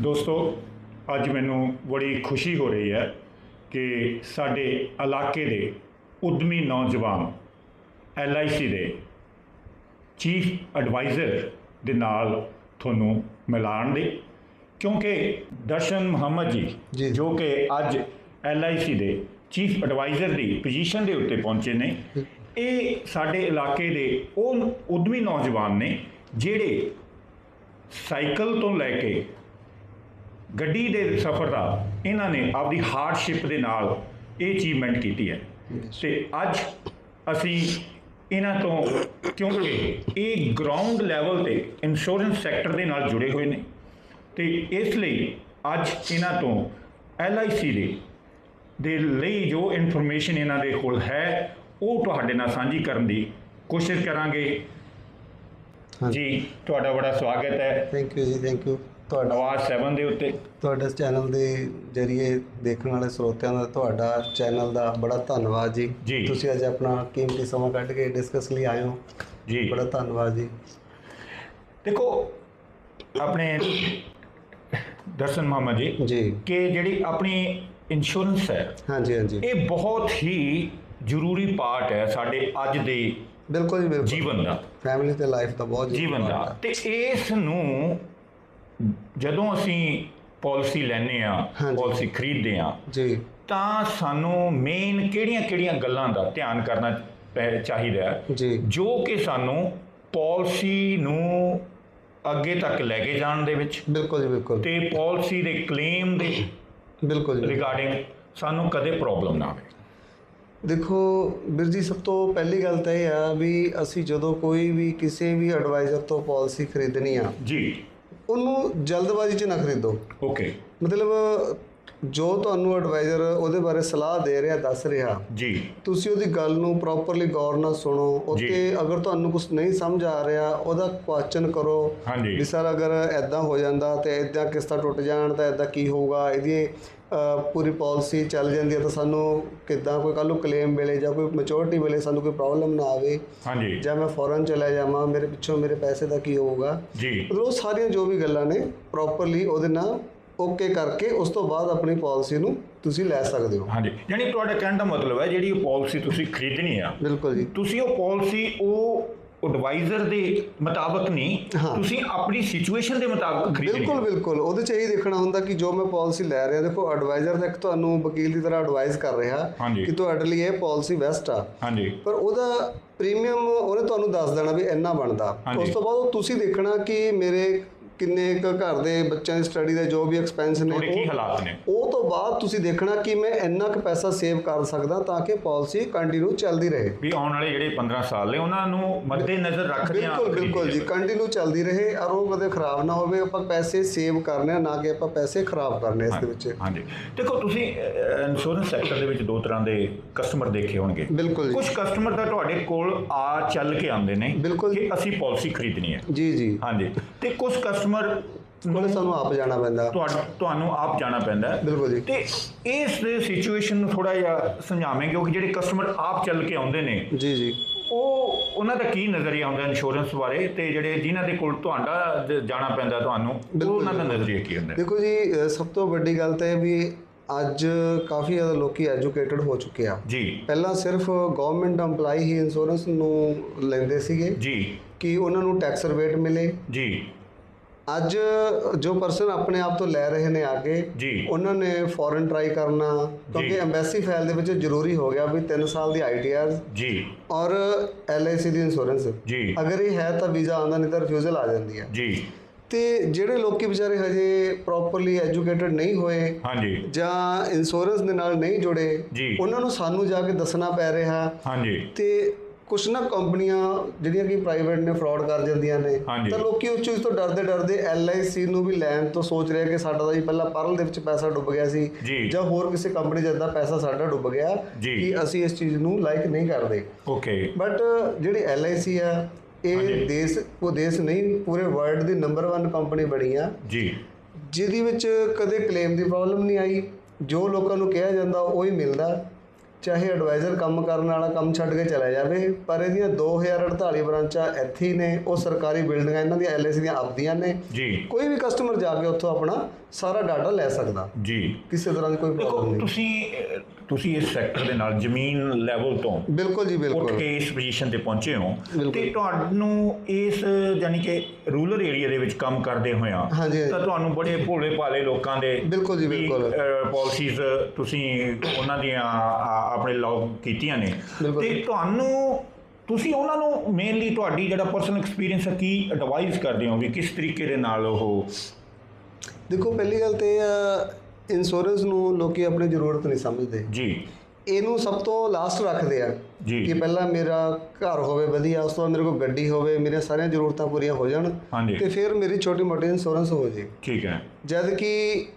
ਦੋਸਤੋ ਅੱਜ ਮੈਨੂੰ ਬੜੀ ਖੁਸ਼ੀ ਹੋ ਰਹੀ ਹੈ ਕਿ ਸਾਡੇ ਇਲਾਕੇ ਦੇ ਉਦਮੀ ਨੌਜਵਾਨ LIC ਦੇ ਚੀਫ ਐਡਵਾਈਜ਼ਰ ਦੇ ਨਾਲ ਤੁਹਾਨੂੰ ਮਿਲਾਣ ਦੇ ਕਿਉਂਕਿ ਦਰਸ਼ਨ ਮੁਹੰਮਦ ਜੀ ਜੀ। ਕਿ ਅੱਜ LIC ਦੇ ਚੀਫ ਐਡਵਾਈਜ਼ਰ ਦੀ ਪੋਜੀਸ਼ਨ ਦੇ ਉੱਤੇ ਪਹੁੰਚੇ ਨੇ ਇਹ ਸਾਡੇ ਇਲਾਕੇ ਦੇ ਉਹ ਉਦਮੀ ਨੌਜਵਾਨ ਨੇ ਜਿਹੜੇ ਸਾਈਕਲ ਤੋਂ ਲੈ ਕੇ ਗੱਡੀ ਦੇ ਸਫ਼ਰ ਦਾ ਇਹਨਾਂ ਨੇ ਆਪਦੀ ਹਾਰਡਸ਼ਿਪ ਦੇ ਨਾਲ ਇਹ ਅਚੀਵਮੈਂਟ ਕੀਤੀ ਹੈ। ਤੇ ਅੱਜ ਅਸੀਂ ਇਹਨਾਂ ਤੋਂ ਕਿਉਂਕਿ ਇਹ ਗਰਾਊਂਡ ਲੈਵਲ ਤੇ ਇੰਸ਼ੋਰੈਂਸ ਸੈਕਟਰ ਦੇ ਨਾਲ ਜੁੜੇ ਹੋਏ ਨੇ ਤੇ ਇਸ ਲਈ ਅੱਜ ਇਹਨਾਂ ਤੋਂ LIC ਦੇ ਦੇ ਲਈ ਜੋ ਇਨਫੋਰਮੇਸ਼ਨ ਇਹਨਾਂ ਦੇ ਕੋਲ ਹੈ ਉਹ ਤੁਹਾਡੇ ਨਾਲ ਸਾਂਝੀ ਕਰਨ ਦੀ ਕੋਸ਼ਿਸ਼ ਕਰਾਂਗੇ। ਜੀ ਤੁਹਾਡਾ ਬੜਾ ਸਵਾਗਤ ਹੈ। Thank you ji thank you ਤੁਹਾਡਾ ਆਵਾਜ਼ 7 ਦੇ ਉੱਤੇ। ਤੁਹਾਡੇ ਚੈਨਲ ਦੇ ਜਰੀਏ ਦੇਖਣ ਵਾਲੇ ਸਰੋਤਿਆਂ ਦਾ ਤੁਹਾਡਾ ਚੈਨਲ ਦਾ ਬੜਾ ਧੰਨਵਾਦ ਜੀ। ਤੁਸੀਂ ਅੱਜ ਆਪਣਾ ਕੀਮਤੀ ਸਮਾਂ ਕੱਢ ਕੇ ਡਿਸਕਸ ਲਈ ਆਏ ਹੋ। ਜੀ। ਬੜਾ ਧੰਨਵਾਦ ਜੀ। ਦੇਖੋ ਆਪਣੇ ਦਰਸ਼ਨ ਮੁਹੰਮਦ ਜੀ ਜੀ। ਕਿ ਜਿਹੜੀ ਆਪਣੀ ਇੰਸ਼ੋਰੈਂਸ ਹੈ ਹਾਂਜੀ ਹਾਂਜੀ। ਇਹ ਬਹੁਤ ਹੀ ਜ਼ਰੂਰੀ ਪਾਰਟ ਹੈ ਸਾਡੇ ਅੱਜ ਦੇ ਬਿਲਕੁਲ ਜੀ ਬਿਲਕੁਲ। ਜੀਵਨ ਦਾ। ਫੈਮਿਲੀ ਤੇ ਲਾਈਫ ਦਾ ਬਹੁਤ ਜੀਵਨ ਦਾ। ਤੇ ਇਸ ਨੂੰ ਜਦੋਂ ਅਸੀਂ ਪਾਲਿਸੀ ਲੈਨੇ ਆ। ਪਾਲਿਸੀ ਖਰੀਦਦੇ ਆ। ਜੀ। ਤਾਂ ਸਾਨੂੰ ਮੇਨ ਕਿਹੜੀਆਂ-ਕਿਹੜੀਆਂ ਗੱਲਾਂ ਦਾ ਧਿਆਨ ਕਰਨਾ ਚਾਹੀਦਾ ਹੈ। ਜੀ। ਜੋ ਕਿ ਸਾਨੂੰ ਪਾਲਿਸੀ ਨੂੰ ਅੱਗੇ ਤੱਕ ਲੈ ਕੇ ਜਾਣ ਦੇ ਵਿੱਚ ਬਿਲਕੁਲ ਜੀ ਬਿਲਕੁਲ। ਤੇ ਪਾਲਿਸੀ ਦੇ ਕਲੇਮ ਦੇ ਬਿਲਕੁਲ ਜੀ। ਰਿਗਾਰਡਿੰਗ ਸਾਨੂੰ ਕਦੇ ਪ੍ਰੋਬਲਮ ਨਾ ਆਵੇ। ਦੇਖੋ ਵੀਰ ਜੀ ਸਭ ਤੋਂ ਪਹਿਲੀ ਗੱਲ ਤਾਂ ਇਹ ਆ ਵੀ ਅਸੀਂ ਜਦੋਂ ਕੋਈ ਵੀ ਕਿਸੇ ਵੀ ਐਡਵਾਈਜ਼ਰ ਤੋਂ ਪਾਲਿਸੀ ਖਰੀਦਣੀ ਆ ਜੀ। ਉਹਨੂੰ ਜਲਦਬਾਜ਼ੀ 'ਚ ਨਾ ਖਰੀਦੋ। ਓਕੇ ਮਤਲਬ ਜੋ ਤੁਹਾਨੂੰ ਐਡਵਾਈਜ਼ਰ ਉਹਦੇ ਬਾਰੇ ਸਲਾਹ ਦੇ ਰਿਹਾ ਦੱਸ ਰਿਹਾ ਜੀ। ਤੁਸੀਂ ਉਹਦੀ ਗੱਲ ਨੂੰ ਪ੍ਰੋਪਰਲੀ ਗੌਰ ਨਾਲ ਸੁਣੋ। ਉੱਤੇ ਅਗਰ ਤੁਹਾਨੂੰ ਕੁਝ ਨਹੀਂ ਸਮਝ ਆ ਰਿਹਾ ਉਹਦਾ ਕੁਐਸਚਨ ਕਰੋ ਵੀ ਸਰ ਅਗਰ ਐਦਾਂ ਹੋ ਜਾਂਦਾ ਤੇ ਐਦਾਂ ਕਿਸ਼ਤਾਂ ਟੁੱਟ ਜਾਣ ਤਾਂ ਐਦਾਂ ਕੀ ਹੋਊਗਾ? ਇਹਦੀ ਪੂਰੀ ਪਾਲਿਸੀ ਚੱਲ ਜਾਂਦੀ ਹੈ ਤਾਂ ਸਾਨੂੰ ਕਿੱਦਾਂ ਕੋਈ ਕੱਲ੍ਹ ਨੂੰ ਕਲੇਮ ਵੇਲੇ ਜਾਂ ਕੋਈ ਮੈਚੁਰਿਟੀ ਵੇਲੇ ਸਾਨੂੰ ਕੋਈ ਪ੍ਰੋਬਲਮ ਨਾ ਆਵੇ। ਹਾਂਜੀ। ਜਾਂ ਮੈਂ ਫੌਰਨ ਚਲਾ ਜਾਵਾਂ ਮੇਰੇ ਪਿੱਛੋਂ ਮੇਰੇ ਪੈਸੇ ਦਾ ਕੀ ਹੋਊਗਾ? ਜੀ। ਮਤਲਬ ਉਹ ਸਾਰੀਆਂ ਜੋ ਵੀ ਗੱਲਾਂ ਨੇ ਪ੍ਰੋਪਰਲੀ ਉਹਦੇ ਨਾਲ ਓਕੇ ਕਰਕੇ ਉਸ ਤੋਂ ਬਾਅਦ ਆਪਣੀ ਪਾਲਿਸੀ ਨੂੰ ਤੁਸੀਂ ਲੈ ਸਕਦੇ ਹੋ। ਹਾਂਜੀ ਯਾਨੀ ਤੁਹਾਡਾ ਕਹਿਣ ਦਾ ਮਤਲਬ ਹੈ ਜਿਹੜੀ ਪਾਲਿਸੀ ਤੁਸੀਂ ਖਰੀਦਣੀ ਆ ਬਿਲਕੁਲ ਜੀ। ਤੁਸੀਂ ਉਹ ਪਾਲਿਸੀ ਉਹ ਐਡਵਾਈਜ਼ਰ ਦੇ ਮੁਤਾਬਕ ਨਹੀਂ। ਤੁਸੀਂ ਆਪਣੀ ਸਿਚੁਏਸ਼ਨ ਦੇ ਮੁਤਾਬਕ ਖਰੀਦਣੀ ਬਿਲਕੁਲ ਬਿਲਕੁਲ। ਉਹਦੇ ਚ ਇਹ ਦੇਖਣਾ ਹੁੰਦਾ ਕਿ ਜੋ ਮੈਂ ਪਾਲਿਸੀ ਲੈ ਰਿਹਾ ਦੇਖੋ ਐਡਵਾਈਜ਼ਰ ਤਾਂ ਇੱਕ ਤੁਹਾਨੂੰ ਵਕੀਲ ਦੀ ਤਰ੍ਹਾਂ ਐਡਵਾਈਸ ਕਰ ਰਿਹਾ। ਕਿ ਤੁਹਾਡੇ ਲਈ ਇਹ ਪਾਲਿਸੀ ਬੈਸਟ ਆ। ਹਾਂਜੀ। ਪਰ ਉਹਦਾ ਪ੍ਰੀਮੀਅਮ ਉਹਨੇ ਤੁਹਾਨੂੰ ਦੱਸ ਦੇਣਾ ਵੀ ਇੰਨਾ ਬਣਦਾ। ਉਸ ਤੋਂ ਬਾਅਦ ਉਹ ਤੁਸੀਂ ਦੇਖਣਾ ਕਿ ਮੇਰੇ ਕਿੰਨੇ ਕੁ ਘਰ ਦੇ ਬੱਚਿਆਂ ਦੀ ਸਟੱਡੀ ਦੇ ਜੋ ਵੀ ਐਕਸਪੈਂਸ ਨੇ ਤੁਹਾਡੇ ਕੀ ਉਹ- ਹਾਲਾਤ ਨੇ। ਉਹ ਤੋਂ ਬਾਅਦ ਤੁਸੀਂ ਦੇਖਣਾ ਕਿ ਮੈਂ ਇੰਨਾ ਕੁ ਪੈਸਾ ਸੇਵ ਕਰ ਸਕਦਾ ਤਾਂ ਕਿ ਪਾਲਿਸੀ ਕੰਟੀਨਿਊ ਚੱਲਦੀ ਰਹੇ। ਵੀ ਆਉਣ ਵਾਲੇ ਜਿਹੜੇ 15 ਸਾਲ ਨੇ ਉਹਨਾਂ ਨੂੰ ਮੱਦੇ ਨਜ਼ਰ ਰੱਖਦੇ ਆ ਬਿਲਕੁਲ ਬਿਲਕੁਲ ਜੀ। ਕੰਟੀਨਿਊ ਚੱਲਦੀ ਰਹੇ ਔਰ ਉਹ ਕਦੇ ਖਰਾਬ ਨਾ ਹੋਵੇ ਆਪਾਂ ਪੈਸੇ ਸੇਵ ਕਰਨੇ ਆ ਨਾ ਕਿ ਆਪਾਂ ਪੈਸੇ ਖਰਾਬ ਕਰਨੇ ਇਸ ਦੇ ਵਿੱਚ। ਹਾਂਜੀ। ਦੇਖੋ ਤੁਸੀਂ ਇੰਸ਼ੋਰੈਂਸ ਸੈਕਟਰ ਦੇ ਵਿੱਚ ਦੋ ਤਰ੍ਹਾਂ ਦੇ ਕਸਟਮਰ ਦੇਖੇ ਹੋਣਗੇ। ਬਿਲਕੁਲ ਜੀ। ਕੁਝ ਕਸਟਮਰ ਤਾਂ ਤੁਹਾਡੇ ਕੋਲ ਆ ਚੱਲ ਕੇ ਆਉਂਦੇ ਨੇ ਬਿਲਕੁਲ। ਕਿ ਅਸੀਂ ਪਾਲਿਸੀ ਖਰੀਦਣੀ ਹੈ। ਜੀ ਜੀ। ਹਾਂਜੀ। ਤੇ ਕੁਝ ਕਸਟਮਰ ਕੋਲੇ ਸਾਨੂੰ ਆਪ ਜਾਣਾ ਪੈਂਦਾ। ਤੁਹਾਨੂੰ ਆਪ ਜਾਣਾ ਪੈਂਦਾ। ਬਿਲਕੁਲ ਜੀ। ਤੇ ਇਸ ਦੇ ਸਿਚੁਏਸ਼ਨ ਨੂੰ ਥੋੜਾ ਜਿਹਾ ਸਮਝਾਵੇਂ ਕਿਉਂਕਿ ਜਿਹੜੇ ਕਸਟਮਰ ਆਪ ਚੱਲ ਕੇ ਆਉਂਦੇ ਨੇ ਜੀ ਜੀ। ਉਹ ਉਹਨਾਂ ਦਾ ਕੀ ਨਜ਼ਰੀਆ ਹੁੰਦਾ ਇੰਸ਼ੋਰੈਂਸ ਬਾਰੇ ਤੇ ਜਿਹੜੇ ਜਿਨ੍ਹਾਂ ਦੇ ਕੋਲ ਤੁਹਾਡਾ ਜਾਣਾ ਪੈਂਦਾ ਤੁਹਾਨੂੰ ਉਹਨਾਂ ਦਾ ਨਜ਼ਰੀਆ ਕੀ ਹੁੰਦਾ? ਦੇਖੋ ਜੀ ਸਭ ਤੋਂ ਵੱਡੀ ਗੱਲ ਤਾਂ ਇਹ ਵੀ ਅੱਜ ਕਾਫੀ ਜ਼ਿਆਦਾ ਲੋਕੀ ਐਜੂਕੇਟਡ ਹੋ ਚੁੱਕੇ ਆ। ਜੀ। ਪਹਿਲਾਂ ਸਿਰਫ ਗਵਰਨਮੈਂਟ EMPLOYE ਹੀ ਇੰਸ਼ੋਰੈਂਸ ਨੂੰ ਲੈਂਦੇ ਸੀਗੇ ਜੀ। ਕਿ ਉਹਨਾਂ ਨੂੰ ਟੈਕਸ ਰਿਬੇਟ ਮਿਲੇ। ਜੀ। ਅੱਜ ਜੋ ਪਰਸਨ ਆਪਣੇ ਆਪ ਤੋਂ ਲੈ ਰਹੇ ਨੇ ਆਗੇ ਜੀ। ਉਹਨਾਂ ਨੇ ਫੋਰਨ ਟਰਾਈ ਕਰਨਾ ਕਿਉਂਕਿ ਐਮਬੈਸੀ ਫਾਈਲ ਦੇ ਵਿੱਚ ਜ਼ਰੂਰੀ ਹੋ ਗਿਆ ਵੀ 3 ਸਾਲ ਦੀ ਆਈਟੀਆਰ ਜੀ। ਔਰ ਐਲਆਈਸੀ ਦੀ ਇੰਸ਼ੋਰੈਂਸ ਜੀ। ਅਗਰ ਇਹ ਹੈ ਤਾਂ ਵੀਜ਼ਾ ਆਉਂਦਾ ਨਹੀਂ ਤਾਂ ਰਿਫਿਊਜ਼ਲ ਆ ਜਾਂਦੀ ਹੈ। ਜੀ। ਤੇ ਜਿਹੜੇ ਲੋਕੀ ਵਿਚਾਰੇ ਹਜੇ ਪ੍ਰੋਪਰਲੀ ਐਜੂਕੇਟਡ ਨਹੀਂ ਹੋਏ ਹਾਂਜੀ ਜਾਂ ਇੰਸ਼ੋਰੈਂਸ ਦੇ ਨਾਲ ਨਹੀਂ ਜੁੜੇ। ਉਹਨਾਂ ਨੂੰ ਸਾਨੂੰ ਜਾ ਕੇ ਦੱਸਣਾ ਪੈ ਰਿਹਾ ਹਾਂਜੀ ਤੇ ਕੁਛ ਨਾ ਕੰਪਨੀਆਂ ਜਿਹੜੀਆਂ ਕਿ ਪ੍ਰਾਈਵੇਟ ਨੇ ਫਰਾਡ ਕਰ ਜਾਂਦੀਆਂ ਨੇ। ਤਾਂ ਲੋਕੀ ਉਸ ਚੀਜ਼ ਤੋਂ ਡਰਦੇ ਡਰਦੇ LIC ਨੂੰ ਵੀ ਲੈਣ ਤੋਂ ਸੋਚ ਰਹੇ ਕਿ ਸਾਡਾ ਤਾਂ ਜੀ ਪਹਿਲਾਂ ਪਰਲ ਦੇ ਵਿੱਚ ਪੈਸਾ ਡੁੱਬ ਗਿਆ ਸੀ ਜੀ। ਹੋਰ ਕਿਸੇ ਕੰਪਨੀ ਏਦਾਂ ਪੈਸਾ ਸਾਡਾ ਡੁੱਬ ਗਿਆ। ਕਿ ਅਸੀਂ ਇਸ ਚੀਜ਼ ਨੂੰ ਲਾਈਕ ਨਹੀਂ ਕਰਦੇ ਓਕੇ ਬਟ ਜਿਹੜੀ LIC ਆ। ਇਹ ਦੇਸ਼ ਉਹ ਦੇਸ਼ ਨਹੀਂ ਪੂਰੇ ਵਰਲਡ ਦੀ ਨੰਬਰ 1 ਕੰਪਨੀ ਬਣੀ ਆ। ਜੀ। ਜਿਹਦੇ ਵਿੱਚ ਕਦੇ ਕਲੇਮ ਦੀ ਪ੍ਰੋਬਲਮ ਨਹੀਂ ਆਈ। ਜੋ ਲੋਕਾਂ ਨੂੰ ਕਿਹਾ ਜਾਂਦਾ ਉਹ ਹੀ ਮਿਲਦਾ। ਚਾਹੇ ਐਡਵਾਈਜ਼ਰ ਕੰਮ ਕਰਨ ਵਾਲਾ ਕੰਮ ਛੱਡ ਕੇ ਚਲਾ ਜਾਵੇ ਪਰ ਇਹਦੀਆਂ 2048 ਬ੍ਰਾਂਚਾਂ ਇੱਥੇ ਹੀ ਨੇ ਉਹ ਸਰਕਾਰੀ ਬਿਲਡਿੰਗਾਂ ਇਹਨਾਂ ਦੀਆਂ ਐਲਆਈਸੀ ਦੀਆਂ ਆਪਦੀਆਂ ਨੇ ਜੀ ਕੋਈ ਵੀ ਕਸਟਮਰ ਜਾ ਕੇ ਉੱਥੋਂ ਆਪਣਾ ਸਾਰਾ ਡਾਟਾ ਲੈ ਸਕਦਾ ਜੀ ਕਿਸੇ ਤਰ੍ਹਾਂ ਦੀ ਕੋਈ ਪ੍ਰੋਬਲਮ ਨਹੀਂ ਤੁਸੀਂ ਤੁਸੀਂ ਇਸ ਸੈਕਟਰ ਦੇ ਨਾਲ ਜ਼ਮੀਨ ਲੈਵਲ ਤੋਂ ਬਿਲਕੁਲ ਜੀ ਉੱਠ ਬਿਲਕੁਲ ਕੇ ਇਸ ਪੋਜੀਸ਼ਨ ਤੇ ਪਹੁੰਚੇ ਹੋ। ਤੇ ਤੁਹਾਨੂੰ ਇਸ ਯਾਨੀ ਕਿ ਰੂਰਲ ਏਰੀਆ ਦੇ ਵਿੱਚ ਕੰਮ ਕਰਦੇ ਹੋਇਆ। ਤਾਂ ਤੁਹਾਨੂੰ ਬੜੇ ਭੋਲੇ ਭਾਲੇ ਲੋਕਾਂ ਦੇ ਬਿਲਕੁਲ ਜੀ, ਬਿਲਕੁਲ। ਪਾਲਿਸੀਜ਼ ਤੁਸੀਂ ਉਹਨਾਂ ਦੀਆਂ ਆ- ਆਪਣੇ ਲਾਗ ਕੀਤੀਆਂ ਨੇ। ਤੇ ਤੁਹਾਨੂੰ ਤੁਸੀਂ ਉਹਨਾਂ ਨੂੰ ਮੇਨਲੀ ਤੁਹਾਡੀ ਜਿਹੜਾ ਪਰਸਨਲ ਐਕਸਪੀਰੀਅੰਸ ਹੈ ਕੀ ਐਡਵਾਈਸ ਕਰਦੇ ਹੋ ਵੀ ਕਿਸ ਤਰੀਕੇ ਦੇ ਨਾਲ ਉਹ? ਦੇਖੋ ਪਹਿਲੀ ਗੱਲ ਤੇ ਇੰਸ਼ੋਰੈਂਸ ਨੂੰ ਲੋਕੀ ਆਪਣੀ ਜ਼ਰੂਰਤ ਨਹੀਂ ਸਮਝਦੇ। ਜੀ। ਇਹਨੂੰ ਸਭ ਤੋਂ ਲਾਸਟ ਰੱਖਦੇ ਆ। ਜੀ। ਕਿ ਪਹਿਲਾਂ ਮੇਰਾ ਘਰ ਹੋਵੇ ਵਧੀਆ ਉਸ ਤੋਂ ਬਾਅਦ ਮੇਰੇ ਕੋਲ ਗੱਡੀ ਹੋਵੇ ਮੇਰੀਆਂ ਸਾਰੀਆਂ ਜ਼ਰੂਰਤਾਂ ਪੂਰੀਆਂ ਹੋ ਜਾਣ ਤੇ ਫਿਰ ਮੇਰੀ ਛੋਟੀ ਮੋਟੀ ਇੰਸ਼ੋਰੈਂਸ ਹੋ ਜੇ। ਠੀਕ ਹੈ। ਜਦ ਕਿ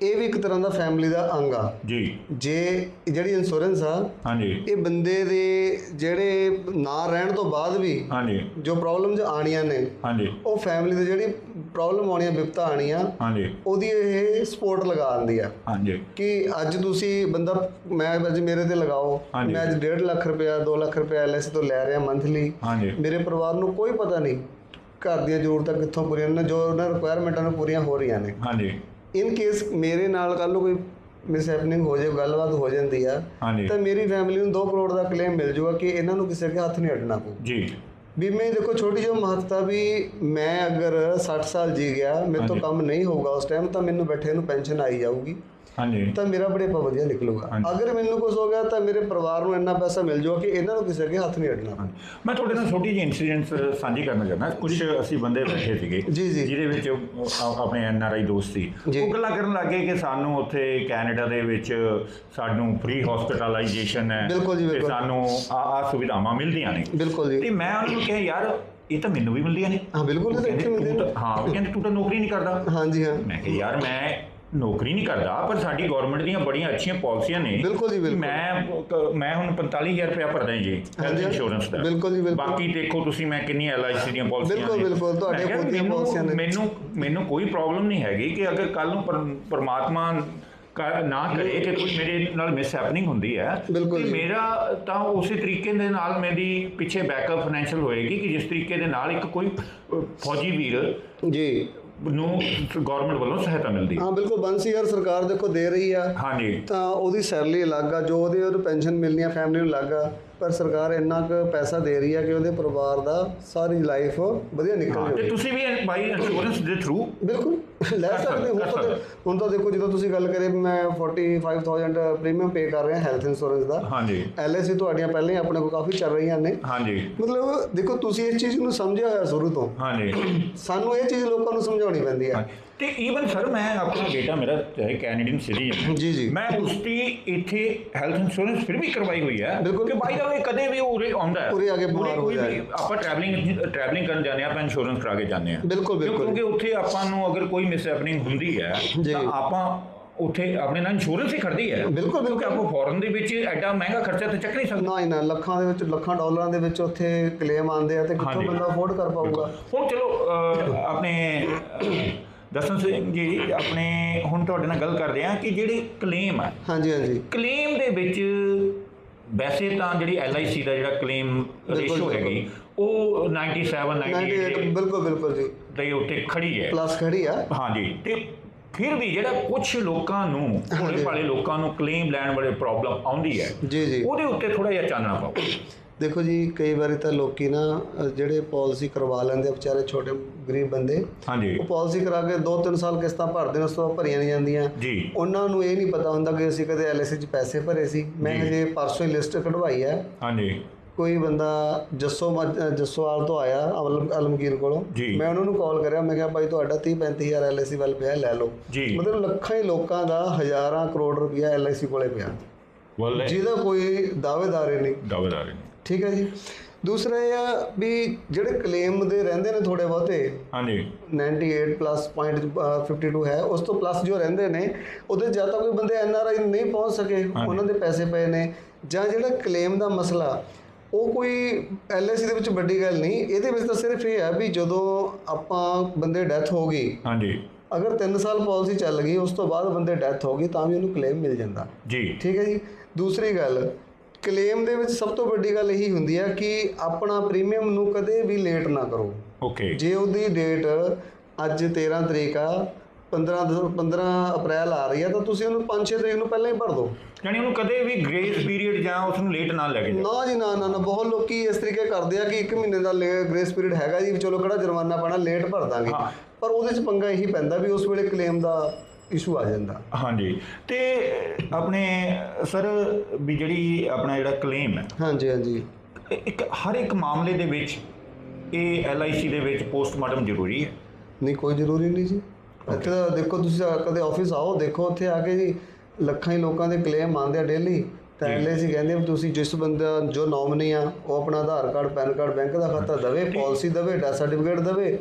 ਇਹ ਵੀ ਇੱਕ ਤਰ੍ਹਾਂ ਦਾ ਫੈਮਿਲੀ ਦਾ ਅੰਗ ਆ। ਜੀ। ਜੇ ਜਿਹੜੀ ਇੰਸ਼ੋਰੈਂਸ ਆ ਹਾਂਜੀ। ਇਹ ਬੰਦੇ ਦੇ ਜਿਹੜੇ ਨਾ ਰਹਿਣ ਤੋਂ ਬਾਅਦ ਵੀ ਹਾਂਜੀ। ਜੋ ਪ੍ਰੋਬਲਮਸ ਆਣੀਆਂ ਨੇ ਹਾਂਜੀ। ਉਹ ਫੈਮਿਲੀ ਦੇ ਜਿਹੜੀ ਪ੍ਰੋਬਲਮ ਆਉਣੀਆਂ ਵਿਪਤਾ ਆਣੀਆਂ ਹਾਂਜੀ। ਉਹਦੀ ਇਹ ਸਪੋਰਟ ਲਗਾ ਆਂਦੀ ਆ। ਹਾਂਜੀ। ਕਿ ਅੱਜ ਤੁਸੀਂ ਬੰਦਾ ਮੈਂ ਅੱਜ ਮੇਰੇ ਤੇ ਲਗਾਓ। ਮੈਂ ਅੱਜ 1.5 ਲੱਖ ਰੁਪਇਆ 2 ਲੱਖ ਰੁਪਇਆ ਐਲਆਈਸੀ ਤੋਂ ਲੈ ਰਿਹਾ ਮੰਥਲੀ ਹਾਂਜੀ। ਮੇਰੇ ਪਰਿਵਾਰ ਨੂੰ ਕੋਈ ਪਤਾ ਨਹੀਂ ਘਰ ਦੀਆਂ ਜ਼ਰੂਰਤਾਂ ਕਿੱਥੋਂ ਪੂਰੀਆਂ ਨੇ ਜੋ ਉਹਨਾਂ ਰਿਕੁਆਇਰਮੈਂਟਾਂ ਨੂੰ ਪੂਰੀਆਂ ਹੋ ਰਹੀਆਂ ਨੇ। ਹਾਂਜੀ। ਇਨ ਕੇਸ ਮੇਰੇ ਨਾਲ ਕੱਲ ਨੂੰ ਕੋਈ ਮਿਸ ਹੈਪਨਿੰਗ ਹੋ ਜਾਏ ਗੱਲਬਾਤ ਹੋ ਜਾਂਦੀ ਆ ਤਾਂ ਮੇਰੀ ਫੈਮਿਲੀ ਨੂੰ 2 ਕਰੋੜ ਦਾ ਕਲੇਮ ਮਿਲ ਜਾਊਗਾ ਕਿ ਇਹਨਾਂ ਨੂੰ ਕਿਸੇ ਅੱਗੇ ਹੱਥ ਨਹੀਂ ਅੱਡਣਾ ਪਊ। ਜੀ। ਬੀਮੇ ਦੀ ਦੇਖੋ ਛੋਟੀ ਜਿਹੀ ਮਹੱਤਤਾ ਵੀ ਮੈਂ ਅਗਰ 60 ਸਾਲ ਜੀ ਗਿਆ ਮੇਰੇ ਤੋਂ। ਕੰਮ ਨਹੀਂ ਹੋਊਗਾ ਉਸ ਟਾਈਮ ਤਾਂ ਮੈਨੂੰ ਬੈਠੇ ਨੂੰ ਪੈਨਸ਼ਨ ਆਈ ਜਾਊਗੀ। ਹਾਂਜੀ। ਤਾਂ ਮੇਰਾ ਬੜੇਪਾ ਵਧੀਆ ਨਿਕਲੂਗਾ। ਅਗਰ ਮੈਨੂੰ ਕੁਝ ਹੋ ਗਿਆ ਤਾਂ ਮੇਰੇ ਪਰਿਵਾਰ ਨੂੰ ਇੰਨਾ ਪੈਸਾ ਮਿਲ ਜਾਊਗਾ ਕਿ ਇਹਨਾਂ ਨੂੰ ਕਿਸੇ ਅੱਗੇ ਹੱਥ ਨਹੀਂ ਅੱਡਣਾ। ਮੈਂ ਤੁਹਾਡੇ ਨਾਲ ਛੋਟੀ ਜਿਹੀ ਇਨਸੀਡੈਂਟ ਸਾਂਝੀ ਕਰਨਾ ਚਾਹੁੰਦਾ। ਕੁਝ ਅਸੀਂ ਬੰਦੇ ਬੈਠੇ ਸੀਗੇ। ਜਿਹਦੇ ਵਿੱਚ ਆਪਣੇ ਐਨ ਆਰ ਆਈ ਦੋਸਤ ਸੀ। ਉਹ ਗੱਲਾਂ ਕਰਨ ਲੱਗੇ ਕਿ ਸਾਨੂੰ ਉੱਥੇ ਕੈਨੇਡਾ ਦੇ ਵਿੱਚ ਸਾਨੂੰ ਫ੍ਰੀ ਹਸਪੀਟਲਾਈਜੇਸ਼ਨ ਹੈ ਬਿਲਕੁਲ ਜੀ, ਤੇ ਬਿਲਕੁਲ। ਸਾਨੂੰ ਆ ਆ ਸੁਵਿਧਾਵਾਂ ਮਿਲਦੀਆਂ ਨੇ। ਬਿਲਕੁਲ ਤੇ ਜੀ ਮੈਂ ਉਹਨਾਂ ਨੂੰ ਕਿਹਾ ਯਾਰ ਇਹ ਤਾਂ ਮੈਨੂੰ ਵੀ ਮਿਲਦੀਆਂ ਨੇ। ਹਾਂ ਬਿਲਕੁਲ ਇਹ ਤਾਂ ਇੱਥੇ ਤੂੰ ਤਾਂ- ਹਾਂ ਉਹ ਕਹਿੰਦੇ ਤੂੰ ਤਾਂ ਨੌਕਰੀ ਨਹੀਂ ਕਰਦਾ। ਹਾਂਜੀ ਹਾਂ। ਮੈਂ ਕਿਹਾ ਯਾਰ ਮੈਂ ਨੌਕਰੀ ਨਹੀਂ ਕਰਦਾ ਪਰ ਸਾਡੀ ਗਵਰਨਮੈਂਟ ਦੀਆਂ ਬੜੀਆਂ ਅੱਛੀਆਂ ਪਾਲਿਸੀਆਂ ਨੇ ਬਿਲਕੁਲ ਜੀ, ਬਿਲਕੁਲ। ਮੈਂ ਮੈਂ ਹੁਣ 45000 ਰੁਪਇਆ ਭਰਦਾ ਜੀ ਹੈਲਥ ਇੰਸ਼ੋਰੈਂਸ ਦਾ ਬਿਲਕੁਲ ਜੀ, ਬਿਲਕੁਲ। ਬਾਕੀ ਦੇਖੋ ਤੁਸੀਂ ਮੈਂ ਕਿੰਨੀ ਐਲਆਈਸੀ ਦੀਆਂ ਪਾਲਿਸੀਆਂ ਬਿਲਕੁਲ, ਬਿਲਕੁਲ, ਤੁਹਾਡੇ ਖੁਦ ਦੀਆਂ ਪਾਲਿਸੀਆਂ ਨੇ। ਮੈਨੂੰ ਮੈਨੂੰ ਕੋਈ ਪ੍ਰੋਬਲਮ ਨਹੀਂ ਹੈਗੀ ਕਿ ਅਗਰ ਕੱਲ ਨੂੰ ਪਰ- ਪਰਮਾਤਮਾ ਨਾ ਕਰੇ ਕਿ ਕੋਈ ਮੇਰੇ ਨਾਲ ਮਿਸ ਹੈਪਨਿੰਗ ਹੁੰਦੀ ਹੈ ਤੇ। ਮੇਰਾ ਤਾਂ ਉਸੇ ਤਰੀਕੇ ਦੇ ਨਾਲ ਮੇਰੀ ਪਿੱਛੇ ਬੈਕਅਪ ਫਾਈਨੈਂਸ਼ੀਅਲ ਹੋਏਗੀ ਕਿ ਜਿਸ ਤਰੀਕੇ ਦੇ ਨਾਲ ਇੱਕ ਕੋਈ ਫੌਜੀ ਵੀਰ ਜੀ ਨੂੰ ਗਵਰਨਮੈਂਟ ਵੱਲੋਂ ਸਹਾਇਤਾ ਮਿਲਦੀ ਹੈ। ਹਾਂ ਬਿਲਕੁਲ ਬੰਸੀ ਯਾਰ ਸਰਕਾਰ ਦੇਖੋ ਦੇ ਰਹੀ ਆ। ਹਾਂਜੀ। ਤਾਂ ਉਹਦੀ ਸੈਲਰੀ ਅਲੱਗ ਆ ਜੋ ਉਹਦੇ ਉਹਨੂੰ ਪੈਨਸ਼ਨ ਮਿਲਣੀ ਆ ਫੈਮਿਲੀ ਨੂੰ ਅਲੱਗ ਆ ਪਰ ਸਰਕਾਰ ਇੰਨਾ ਕੁ ਪੈਸਾ ਦੇ ਰਹੀ ਆ ਕਿ ਉਹਦੇ ਪਰਿਵਾਰ ਦਾ ਸਾਰੀ ਲਾਈਫ ਵਧੀਆ ਨਿਕਲ ਹਾਂ, ਤੇ ਜਾਵੇ। ਤੁਸੀਂ ਵੀ ਬਾਈ ਇੰਸ਼ੋਰੈਂਸ ਦੇ ਥਰੂ ਬਿਲਕੁਲ। ਲੈ ਸਕਦੇ ਹੋ। ਤਾਂ। ਹੁਣ ਤਾਂ ਦੇਖੋ ਜਦੋਂ ਤੁਸੀਂ ਗੱਲ ਕਰੇ ਮੈਂ 45000 ਪ੍ਰੀਮੀਅਮ ਪੇ ਕਰ ਰਿਹਾ ਹੈਲਥ ਇੰਸ਼ੋਰੈਂਸ ਦਾ ਹਾਂਜੀ ਐਲਆਈਸੀ ਤੁਹਾਡੀਆਂ ਪਹਿਲਾਂ ਹੀ ਆਪਣੇ ਕੋਲ ਕਾਫੀ ਚੱਲ ਰਹੀਆਂ ਨੇ ਹਾਂਜੀ ਮਤਲਬ ਦੇਖੋ ਤੁਸੀਂ ਇਸ ਚੀਜ਼ ਨੂੰ ਸਮਝਿਆ ਹੋਇਆ ਸ਼ੁਰੂ ਤੋਂ ਹਾਂਜੀ ਸਾਨੂੰ ਇਹ ਚੀਜ਼ ਲੋਕਾਂ ਨੂੰ ਸਮਝਾਉਣੀ ਪੈਂਦੀ ਹੈ ਤੇ ਈਵਨ ਸਰ ਮੈਂ ਆਪਣਾ ਬੇਟਾ ਮੇਰਾ ਕੈਨੇਡੀਅਨ ਸਿਟੀਜ਼ਨ ਜੀ, ਜੀ। ਮੈਂ ਉਸ ਦੀ ਇੱਥੇ ਹੈਲਥ ਇੰਸ਼ੋਰੈਂਸ ਫਿਰ ਵੀ ਕਰਵਾਈ ਹੋਈ ਹੈ। ਕਿ ਬਾਈ ਦਾ ਵੇ ਕਦੇ ਵੀ ਉਰੇ ਆਉਂਦਾ ਹੈ ਉਰੇ ਆ ਕੇ ਬਿਮਾਰ ਹੋ ਜਾਏ। ਆਪਾਂ ਟਰੈਵਲਿੰਗ ਟਰੈਵਲਿੰਗ ਕਰਨ ਜਾਂਦੇ ਆਪਾਂ ਇੰਸ਼ੋਰੈਂਸ ਕਰਾ ਕੇ ਜਾਂਦੇ ਆ ਬਿਲਕੁਲ, ਬਿਲਕੁਲ। ਕਿਉਂਕਿ ਉੱਥੇ ਆਪਾਂ ਨੂੰ ਅਗਰ ਕੋਈ ਮਿਸ ਹੈਪਨਿੰਗ ਹੁੰਦੀ ਹੈ। ਤਾਂ ਆਪਾਂ ਉੱਥੇ ਆਪਣੇ ਨਾਲ ਇੰਸ਼ੋਰੈਂਸ ਹੀ ਖੜਦੀ ਹੈ ਬਿਲਕੁਲ, ਕਿਉਂਕਿ ਆਪਾਂ ਫੋਰਨ ਦੇ ਵਿੱਚ ਐਡਾ ਮਹਿੰਗਾ ਖਰਚਾ ਤਾਂ ਚੱਕ ਨਹੀਂ ਸਕਦੇ ਨਾ ਨਾ ਲੱਖਾਂ ਦੇ ਵਿੱਚ ਲੱਖਾਂ ਡਾਲਰਾਂ ਦੇ ਵਿੱਚ ਉੱਥੇ ਕਲੇਮ ਆਉਂਦੇ ਆ ਤੇ ਕਿੱਥੋਂ। ਬੰਦਾ ਅਫੋਰਡ ਕਰ ਪਾਊਗਾ ਹੁਣ ਚਲੋ ਆਪਣੇ ਅਹ, ਦਰਸ਼ਨ ਸਿੰਘ ਜੀ ਆਪਣੇ ਹੁਣ ਤੁਹਾਡੇ ਨਾਲ ਗੱਲ ਕਰਦੇ ਆ ਕਿ ਜਿਹੜੇ ਕਲੇਮ ਆ ਹਾਂਜੀ ਹਾਂਜੀ ਕਲੇਮ ਦੇ ਵਿੱਚ ਵੈਸੇ ਤਾਂ ਜਿਹੜੀ ਐਲਆਈਸੀ ਦਾ ਜਿਹੜਾ ਕਲੇਮ ਬਿਲਕੁਲ, ਰੇਸ਼ੋ ਬਿਲਕੁਲ। ਹੈਗੀ ਉਹ 97 98 98 ਬਿਲਕੁਲ ਬਿਲਕੁਲ ਜੀ। ਦੇ ਉੱਤੇ ਖੜੀ ਹੈ। ਪਲੱਸ ਖੜੀ ਆ। ਹਾਂਜੀ। ਤੇ ਫਿਰ ਵੀ ਜਿਹੜਾ ਕੁਝ ਲੋਕਾਂ ਨੂੰ ਭੋਲੇ। ਭਾਲੇ ਲੋਕਾਂ ਨੂੰ ਕਲੇਮ ਲੈਣ ਵਾਲੇ ਪ੍ਰੋਬਲਮ ਆਉਂਦੀ ਹੈ ਜੀ ਜੀ। ਉਹਦੇ ਉੱਤੇ ਥੋੜਾ ਜਿਹਾ ਚਾਨਣਾ ਪਾਓ। ਦੇਖੋ ਜੀ ਕਈ ਵਾਰੀ ਤਾਂ ਲੋਕੀ ਨਾ ਜਿਹੜੇ ਪਾਲਿਸੀ ਕਰਵਾ ਲੈਂਦੇ ਆ ਵਿਚਾਰੇ ਛੋਟੇ ਗਰੀਬ ਬੰਦੇ ਹਾਂਜੀ। ਉਹ ਪਾਲਿਸੀ ਕਰਾ ਕੇ 2-3 ਸਾਲ ਕਿਸ਼ਤਾਂ ਭਰਦੇ ਨੇ ਉਸ ਤੋਂ ਭਰੀਆਂ ਨਹੀਂ ਜਾਂਦੀਆਂ। ਜੀ। ਉਹਨਾਂ ਨੂੰ ਇਹ ਨਹੀਂ ਪਤਾ ਹੁੰਦਾ ਕਿ ਅਸੀਂ ਕਦੇ ਐਲਆਈਸੀ 'ਚ ਪੈਸੇ ਭਰੇ ਸੀ। ਮੈਂ ਜੀ। ਪਰਸੋਂ ਹੀ ਲਿਸਟ ਕਢਵਾਈ ਹੈ। ਹਾਂਜੀ। ਕੋਈ ਬੰਦਾ ਜੱਸੋ ਜੱਸੋਵਾਲ ਤੋਂ ਆਇਆ ਅਲਮ ਅਲਮਗੀਰ ਕੋਲੋਂ। ਮੈਂ ਉਹਨਾਂ ਨੂੰ ਕਾਲ ਕਰਿਆ ਮੈਂ ਕਿਹਾ ਭਾਈ ਤੁਹਾਡਾ 30 35000 ਐਲਆਈਸੀ ਵੱਲ ਪਿਆ ਲੈ ਲਓ। ਮਤਲਬ ਲੱਖਾਂ ਹੀ ਲੋਕਾਂ ਦਾ ਹਜ਼ਾਰਾਂ ਕਰੋੜ ਰੁਪਇਆ ਐਲਆਈਸੀ ਕੋਲੇ ਪਿਆ। ਜਿਹਦਾ ਕੋਈ ਦਾਅਵੇਦਾਰ ਹੀ ਨਹੀਂ। ਦਾਵੇਦਾਰ ਠੀਕ ਹੈ ਜੀ। ਦੂਸਰਾ ਇਹ ਆ ਵੀ ਜਿਹੜੇ ਕਲੇਮ ਦੇ ਰਹਿੰਦੇ ਨੇ ਥੋੜੇ ਬਹੁਤੇ ਹਾਂਜੀ। 98 ਪਲੱਸ ਪੁਆਇੰਟ 52 ਹੈ ਉਸ ਤੋਂ ਪਲੱਸ ਜੋ ਰਹਿੰਦੇ ਨੇ ਉਹਦੇ ਜਾਂ ਤਾਂ ਕੋਈ ਬੰਦੇ ਐਨ ਆਰ ਆਈ ਨਹੀਂ ਪਹੁੰਚ ਸਕੇ ਉਹਨਾਂ ਦੇ ਪੈਸੇ ਪਏ ਨੇ ਜਾਂ ਜਿਹੜਾ ਕਲੇਮ ਦਾ ਮਸਲਾ ਉਹ ਕੋਈ ਐਲ ਦੇ ਵਿੱਚ ਵੱਡੀ ਗੱਲ ਨਹੀਂ ਇਹਦੇ ਵਿੱਚ ਤਾਂ ਸਿਰਫ ਇਹ ਹੈ ਵੀ ਜਦੋਂ ਆਪਾਂ ਬੰਦੇ ਡੈਥ ਹੋ ਗਈ ਹਾਂਜੀ। ਅਗਰ 3 ਸਾਲ ਪਾਲਿਸੀ ਚੱਲ ਗਈ ਉਸ ਤੋਂ ਬਾਅਦ ਬੰਦੇ ਡੈਥ ਹੋ ਗਈ ਤਾਂ ਵੀ ਉਹਨੂੰ ਕਲੇਮ ਮਿਲ ਜਾਂਦਾ। ਜੀ। ਠੀਕ ਹੈ ਜੀ? ਦੂਸਰੀ ਗੱਲ ਕਲੇਮ ਦੇ ਵਿੱਚ ਸਭ ਤੋਂ ਵੱਡੀ ਗੱਲ ਇਹੀ ਹੁੰਦੀ ਹੈ ਕਿ ਆਪਣਾ ਪ੍ਰੀਮੀਅਮ ਨੂੰ ਕਦੇ ਵੀ ਲੇਟ ਨਾ ਕਰੋ। ਓਕੇ ਜੇ ਉਹਦੀ ਡੇਟ ਅੱਜ 13 ਤਰੀਕ ਆ 15 ਦ- 15 ਅਪ੍ਰੈਲ ਆ ਰਹੀ ਹੈ ਤਾਂ ਤੁਸੀਂ ਉਹਨੂੰ 5-6 ਤਰੀਕ ਨੂੰ ਪਹਿਲਾਂ ਹੀ ਭਰ ਦਿਓ। ਯਾਨੀ ਉਹਨੂੰ ਕਦੇ ਵੀ ਗ੍ਰੇਸ ਪੀਰੀਅਡ ਜਾਂ ਉਸ ਨੂੰ ਲੇਟ ਨਾ ਲੱਗੇ ਨਾ ਜੀ ਨਾ ਨਾ ਨਾ ਬਹੁਤ ਲੋਕੀ ਇਸ ਤਰੀਕੇ ਕਰਦੇ ਆ ਕਿ 1 ਮਹੀਨੇ ਦਾ ਗ੍ਰੇਸ ਪੀਰੀਅਡ ਹੈਗਾ ਜੀ ਚਲੋ ਕਿਹੜਾ ਜੁਰਮਾਨਾ ਪਾਣਾ ਲੇਟ ਭਰ ਦਾਂਗੇ। ਪਰ ਉਹਦੇ ਚ ਪੰਗਾ ਇਹੀ ਪੈਂਦਾ ਵੀ ਉਸ ਵੇਲੇ ਕਲੇਮ ਦਾ ਇਸ਼ੂ ਆ ਜਾਂਦਾ। ਹਾਂਜੀ। ਤੇ ਆਪਣੇ ਸਰ ਵੀ ਜਿਹੜੀ ਆਪਣਾ ਜਿਹੜਾ ਕਲੇਮ ਹੈ। ਹਾਂਜੀ ਹਾਂਜੀ। ਇੱਕ ਹਰ ਇੱਕ ਮਾਮਲੇ ਦੇ ਵਿੱਚ ਇਹ ਐਲਆਈਸੀ ਦੇ ਵਿੱਚ ਪੋਸਟਮਾਰਟਮ ਜ਼ਰੂਰੀ ਹੈ? ਨਹੀਂ ਕੋਈ ਜ਼ਰੂਰੀ ਨਹੀਂ ਜੀ। ਇੱਥੇ ਤਾਂ ਦੇਖੋ ਤੁਸੀਂ ਕਦੇ ਆਫਿਸ ਆਓ ਦੇਖੋ ਉੱਥੇ ਆ ਕੇ ਜੀ ਲੱਖਾਂ ਹੀ ਲੋਕਾਂ ਦੇ ਕਲੇਮ ਆਉਂਦੇ ਆ ਡੇਲੀ ਤਾਂ ਐਲਆਈਸੀ ਕਹਿੰਦੇ ਵੀ ਤੁਸੀਂ ਜਿਸ ਬੰਦਾ ਜੋ ਨੋਮਨੀ ਆ ਉਹ ਆਪਣਾ Aadhaar card PAN card bank ਦਾ ਖਾਤਾ ਦਵੇ ਪਾਲਿਸੀ ਦਵੇ ਡੈਥ ਸਰਟੀਫਿਕੇਟ ਦਵੇ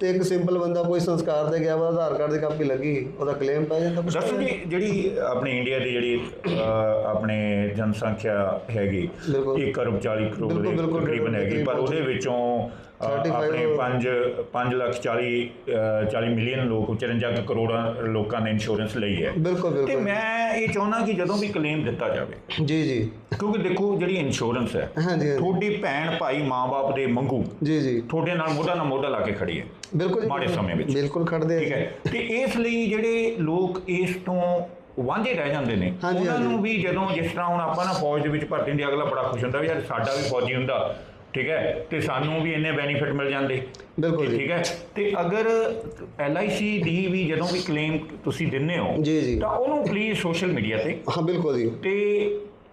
ਤੇ ਇੱਕ ਸਿੰਪਲ ਬੰਦਾ ਕੋਈ ਸੰਸਕਾਰ ਤੇ ਗਿਆ ਵਾ ਆਧਾਰ ਕਾਰਡ ਦੀ ਕਾਪੀ ਲੱਗੀ ਉਹਦਾ ਕਲੇਮ ਪੈ ਜਾਂਦਾ ਦੱਸੋ ਜੀ ਜਿਹੜੀ ਆਪਣੇ ਇੰਡੀਆ ਦੀ ਜਿਹੜੀ ਆਪਣੇ ਜਨਸੰਖਿਆ ਹੈਗੀ ਬਿਲਕੁਲ। 1 ਅਰਬ 40 ਕਰੋੜ ਦੇ ਤਕਰੀਬਨ ਹੈਗੀ ਪਰ ਉਹਦੇ ਵਿੱਚੋਂ ਅਹ, 35 ਆਪਣੇ 5 5 ਲੱਖ 40 ਅਹ, 40 ਮਿਲੀਅਨ ਲੋਕ 54 ਕਰੋੜਾਂ ਲੋਕਾਂ ਨੇ ਇੰਸ਼ੋਰੈਂਸ ਲਈ ਹੈ। ਬਿਲਕੁਲ ਤੇ ਬਿਲਕੁਲ। ਮੈਂ ਇਹ ਚਾਹੁੰਦਾ ਕਿ ਜਦੋਂ ਵੀ ਕਲੇਮ ਦਿੱਤਾ ਜਾਵੇ ਜੀ ਜੀ। ਕਿਉਂਕਿ ਦੇਖੋ ਜਿਹੜੀ ਇੰਸ਼ੋਰੈਂਸ ਹੈ ਤੁਹਾਡੀ ਭੈਣ ਭਾਈ ਮਾਂ-ਬਾਪ ਦੇ ਮੰਗੂ ਜੀ ਜੀ। ਤੁਹਾਡੇ ਨਾਲ ਮੋਢਾ ਨਾਲ ਮੋਢਾ ਲਾ ਕੇ ਖੜੀ ਹੈ ਬਿਲਕੁਲ ਮਾੜੇ ਸਮੇਂ ਵਿੱਚ। ਬਿਲਕੁਲ ਖੜਦੇ ਠੀਕ ਹੈ। ਤੇ ਇਸ ਲਈ ਜਿਹੜੇ ਲੋਕ ਇਸ ਤੋਂ ਵਾਂਝੇ ਰਹਿ ਜਾਂਦੇ ਨੇ ਉਹਨਾਂ। ਨੂੰ ਵੀ ਜਦੋਂ ਜਿਸ ਤਰ੍ਹਾਂ ਹੁਣ ਆਪਾਂ ਨਾ ਫੌਜ ਦੇ ਵਿੱਚ ਭਰਤੀ ਹੁੰਦੇ ਅਗਲਾ ਬੜਾ ਖੁਸ਼ ਹੁੰਦਾ ਵੀ ਯਾਰ ਸਾਡਾ ਵੀ ਫੌਜੀ ਹੁੰਦਾ। ਠੀਕ ਹੈ? ਤੇ ਸਾਨੂੰ ਵੀ ਇੰਨੇ ਬੈਨੀਫਿਟ ਮਿਲ ਜਾਂਦੇ। ਬਿਲਕੁਲ ਜੀ। ਠੀਕ ਹੈ? ਤੇ ਅਗਰ ਐਲਆਈਸੀ ਦੀ ਵੀ ਜਦੋਂ ਵੀ ਕਲੇਮ ਤੁਸੀਂ ਦਿੰਦੇ ਹੋ ਜੀ ਜੀ। ਤਾਂ ਉਹਨੂੰ ਪਲੀਜ਼ ਸੋਸ਼ਲ ਮੀਡੀਆ ਤੇ ਹਾਂ ਬਿਲਕੁਲ ਜੀ। ਤੇ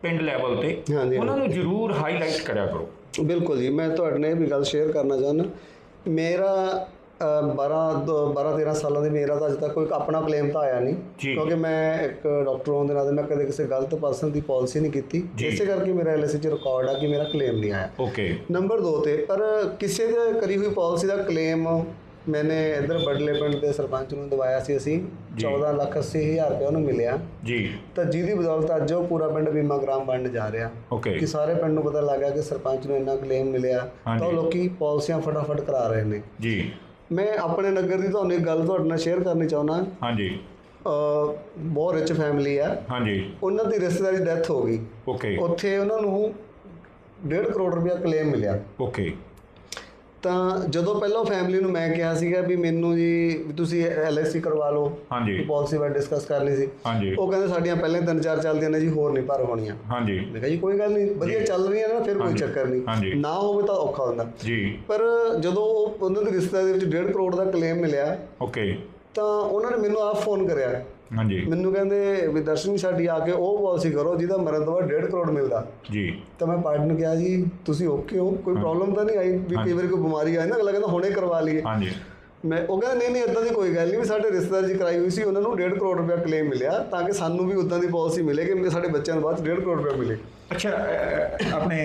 ਪਿੰਡ ਲੈਵਲ ਤੇ। ਉਹਨਾਂ ਨੂੰ ਜ਼ਰੂਰ ਹਾਈਲਾਈਟ ਕਰਿਆ ਕਰੋ। ਬਿਲਕੁਲ ਜੀ। ਮੈਂ ਤੁਹਾਡੇ ਨਾਲ ਇਹ ਵੀ ਗੱਲ ਸ਼ੇਅਰ ਕਰਨਾ ਚਾਹੁੰਦਾ। ਮੇਰਾ 12 ਦੋ- 12 13 ਸਾਲਾਂ ਦੇ ਮੇਰਾ ਤਾਂ ਅਜੇ ਤੱਕ ਕੋਈ ਆਪਣਾ ਕਲੇਮ ਤਾਂ ਆਇਆ ਨਹੀਂ। ਕਿਉਂਕਿ ਮੈਂ ਇੱਕ ਡਾਕਟਰ ਹੋਣ ਦੇ ਨਾਤੇ ਮੈਂ ਕਦੇ ਕਿਸੇ ਗਲਤ ਪਰਸਨ ਦੀ ਪਾਲਿਸੀ ਨਹੀਂ ਕੀਤੀ। ਇਸੇ ਕਰਕੇ ਮੇਰਾ ਐਲਆਈਸੀ 'ਚ ਰਿਕਾਰਡ ਆ ਕਿ ਮੇਰਾ ਕਲੇਮ ਨਹੀਂ ਆਇਆ। ਓਕੇ ਨੰਬਰ 2 ਤੇ ਪਰ ਕਿਸੇ ਦੇ ਕਰੀ ਹੋਈ ਪਾਲਿਸੀ ਦਾ ਕਲੇਮ ਮੈਨੇ ਇੱਧਰ ਬੜਲੇ ਪਿੰਡ ਦੇ ਸਰਪੰਚ ਨੂੰ ਦਵਾਇਆ ਸੀ ਅਸੀਂ ਜੀ। 14 ਲੱਖ 80 ਹਜ਼ਾਰ ਰੁਪਏ ਉਹਨੂੰ ਮਿਲਿਆ। ਜੀ। ਤਾਂ ਜਿਹਦੀ ਬਦੌਲਤ ਅੱਜ ਉਹ ਪੂਰਾ ਪਿੰਡ ਬੀਮਾ ਗ੍ਰਾਮ ਬਣਨ ਜਾ ਰਿਹਾ। ਕਿ ਸਾਰੇ ਪਿੰਡ ਨੂੰ ਪਤਾ ਲੱਗ ਗਿਆ ਕਿ ਸਰਪੰਚ ਨੂੰ ਇੰਨਾ ਕਲੇਮ ਮਿਲਿਆ। ਤਾਂ ਲੋਕੀ ਪਾਲਿਸੀਆਂ ਫਟਾਫਟ ਕਰਾ ਰਹੇ ਨੇ। ਜੀ। ਮੈਂ ਆਪਣੇ ਨਗਰ ਦੀ ਤੁਹਾਨੂੰ ਇੱਕ ਗੱਲ ਤੁਹਾਡੇ ਨਾਲ ਸ਼ੇਅਰ ਕਰਨੀ ਚਾਹੁੰਦਾ। ਹਾਂਜੀ। ਅ ਬਹੁਤ ਰਿਚ ਫੈਮਿਲੀ ਆ। ਹਾਂਜੀ। ਉਹਨਾਂ ਦੀ ਰਿਸ਼ਤੇਦਾਰੀ ਡੈਥ ਹੋ ਗਈ। ਓਕੇ ਉੱਥੇ ਉਹਨਾਂ ਨੂੰ 1.5 ਕਰੋੜ ਰੁਪਇਆ ਕਲੇਮ ਮਿਲਿਆ। ਓਕੇ ਤਾਂ ਜਦੋਂ ਪਹਿਲਾਂ ਫੈਮਿਲੀ ਨੂੰ ਮੈਂ ਕਿਹਾ ਸੀਗਾ ਵੀ ਮੈਨੂੰ ਜੀ ਵੀ ਤੁਸੀਂ ਐਲਆਈਸੀ ਕਰਵਾ ਲਓ ਹਾਂਜੀ। ਪਾਲਿਸੀ ਬਾਰੇ ਡਿਸਕਸ ਕਰਨੀ ਸੀ। ਹਾਂਜੀ। ਉਹ ਕਹਿੰਦੇ ਸਾਡੀਆਂ ਪਹਿਲਾਂ ਤਿੰਨ ਚਾਰ ਚੱਲਦੀਆਂ ਨੇ ਜੀ ਹੋਰ ਨਹੀਂ ਭਰ ਹੋਣੀਆਂ। ਹਾਂਜੀ। ਮੈਂ ਕਿਹਾ ਜੀ ਕੋਈ ਗੱਲ ਨਹੀਂ ਵਧੀਆ ਚੱਲ ਰਹੀਆਂ ਨਾ ਫਿਰ ਕੋਈ। ਚੱਕਰ। ਨਹੀਂ। ਨਾ ਹੋਵੇ ਤਾਂ ਔਖਾ ਹੁੰਦਾ। ਜੀ। ਪਰ ਜਦੋਂ ਉਹ- ਉਹਨਾਂ ਦੀ ਰਿਸ਼ਤੇਦਾਰੀ ਵਿੱਚ 1.5 ਕਰੋੜ ਦਾ ਕਲੇਮ ਮਿਲਿਆ ਓਕੇ। ਤਾਂ ਉਹਨਾਂ ਨੇ ਮੈਨੂੰ ਆਪ ਫੋਨ ਕਰਿਆ। ਹਾਂਜੀ। ਮੈਨੂੰ ਕਹਿੰਦੇ ਵੀ ਦਰਸ਼ਨ ਜੀ ਸਾਡੀ ਆ ਕੇ ਉਹ ਪਾਲਿਸੀ ਕਰੋ ਜਿਹਦਾ ਮਰਨ ਤੋਂ ਬਾਅਦ 1.5 ਕਰੋੜ ਮਿਲਦਾ। ਜੀ। ਤਾਂ ਮੈਂ ਪਾਰਟਨਰ ਨੂੰ ਕਿਹਾ ਜੀ ਤੁਸੀਂ ਓਕੇ ਹੋ ਕੋਈ ਪ੍ਰੋਬਲਮ ਤਾਂ ਨਹੀਂ ਆਈ ਵੀ ਕਈ ਵਾਰੀ ਕੋਈ ਬਿਮਾਰੀ ਆਏ ਨਾ ਅਗਲਾ ਕਹਿੰਦਾ ਹੁਣੇ ਕਰਵਾ ਲਈਏ। ਹਾਂਜੀ। ਮੈਂ ਉਹ ਕਹਿੰਦਾ ਨਹੀਂ ਨਹੀਂ ਇਦਾਂ ਦੀ ਕੋਈ ਗੱਲ ਨਹੀਂ ਵੀ ਸਾਡੇ ਰਿਸ਼ਤੇਦਾਰ ਜੀ ਕਰਾਈ ਹੋਈ ਸੀ ਉਹਨਾਂ ਨੂੰ 1.5 ਕਰੋੜ ਰੁਪਇਆ ਕਲੇਮ ਮਿਲਿਆ ਤਾਂ ਕਿ ਸਾਨੂੰ ਵੀ ਉਦਾਂ ਦੀ ਪਾਲਿਸੀ ਮਿਲੇ ਕਿ ਸਾਡੇ ਬੱਚਿਆਂ ਨੂੰ ਬਾਅਦ 1.5 ਕਰੋੜ ਰੁਪਇਆ ਮਿਲੇ ਅੱਛਾ ਆਪਣੇ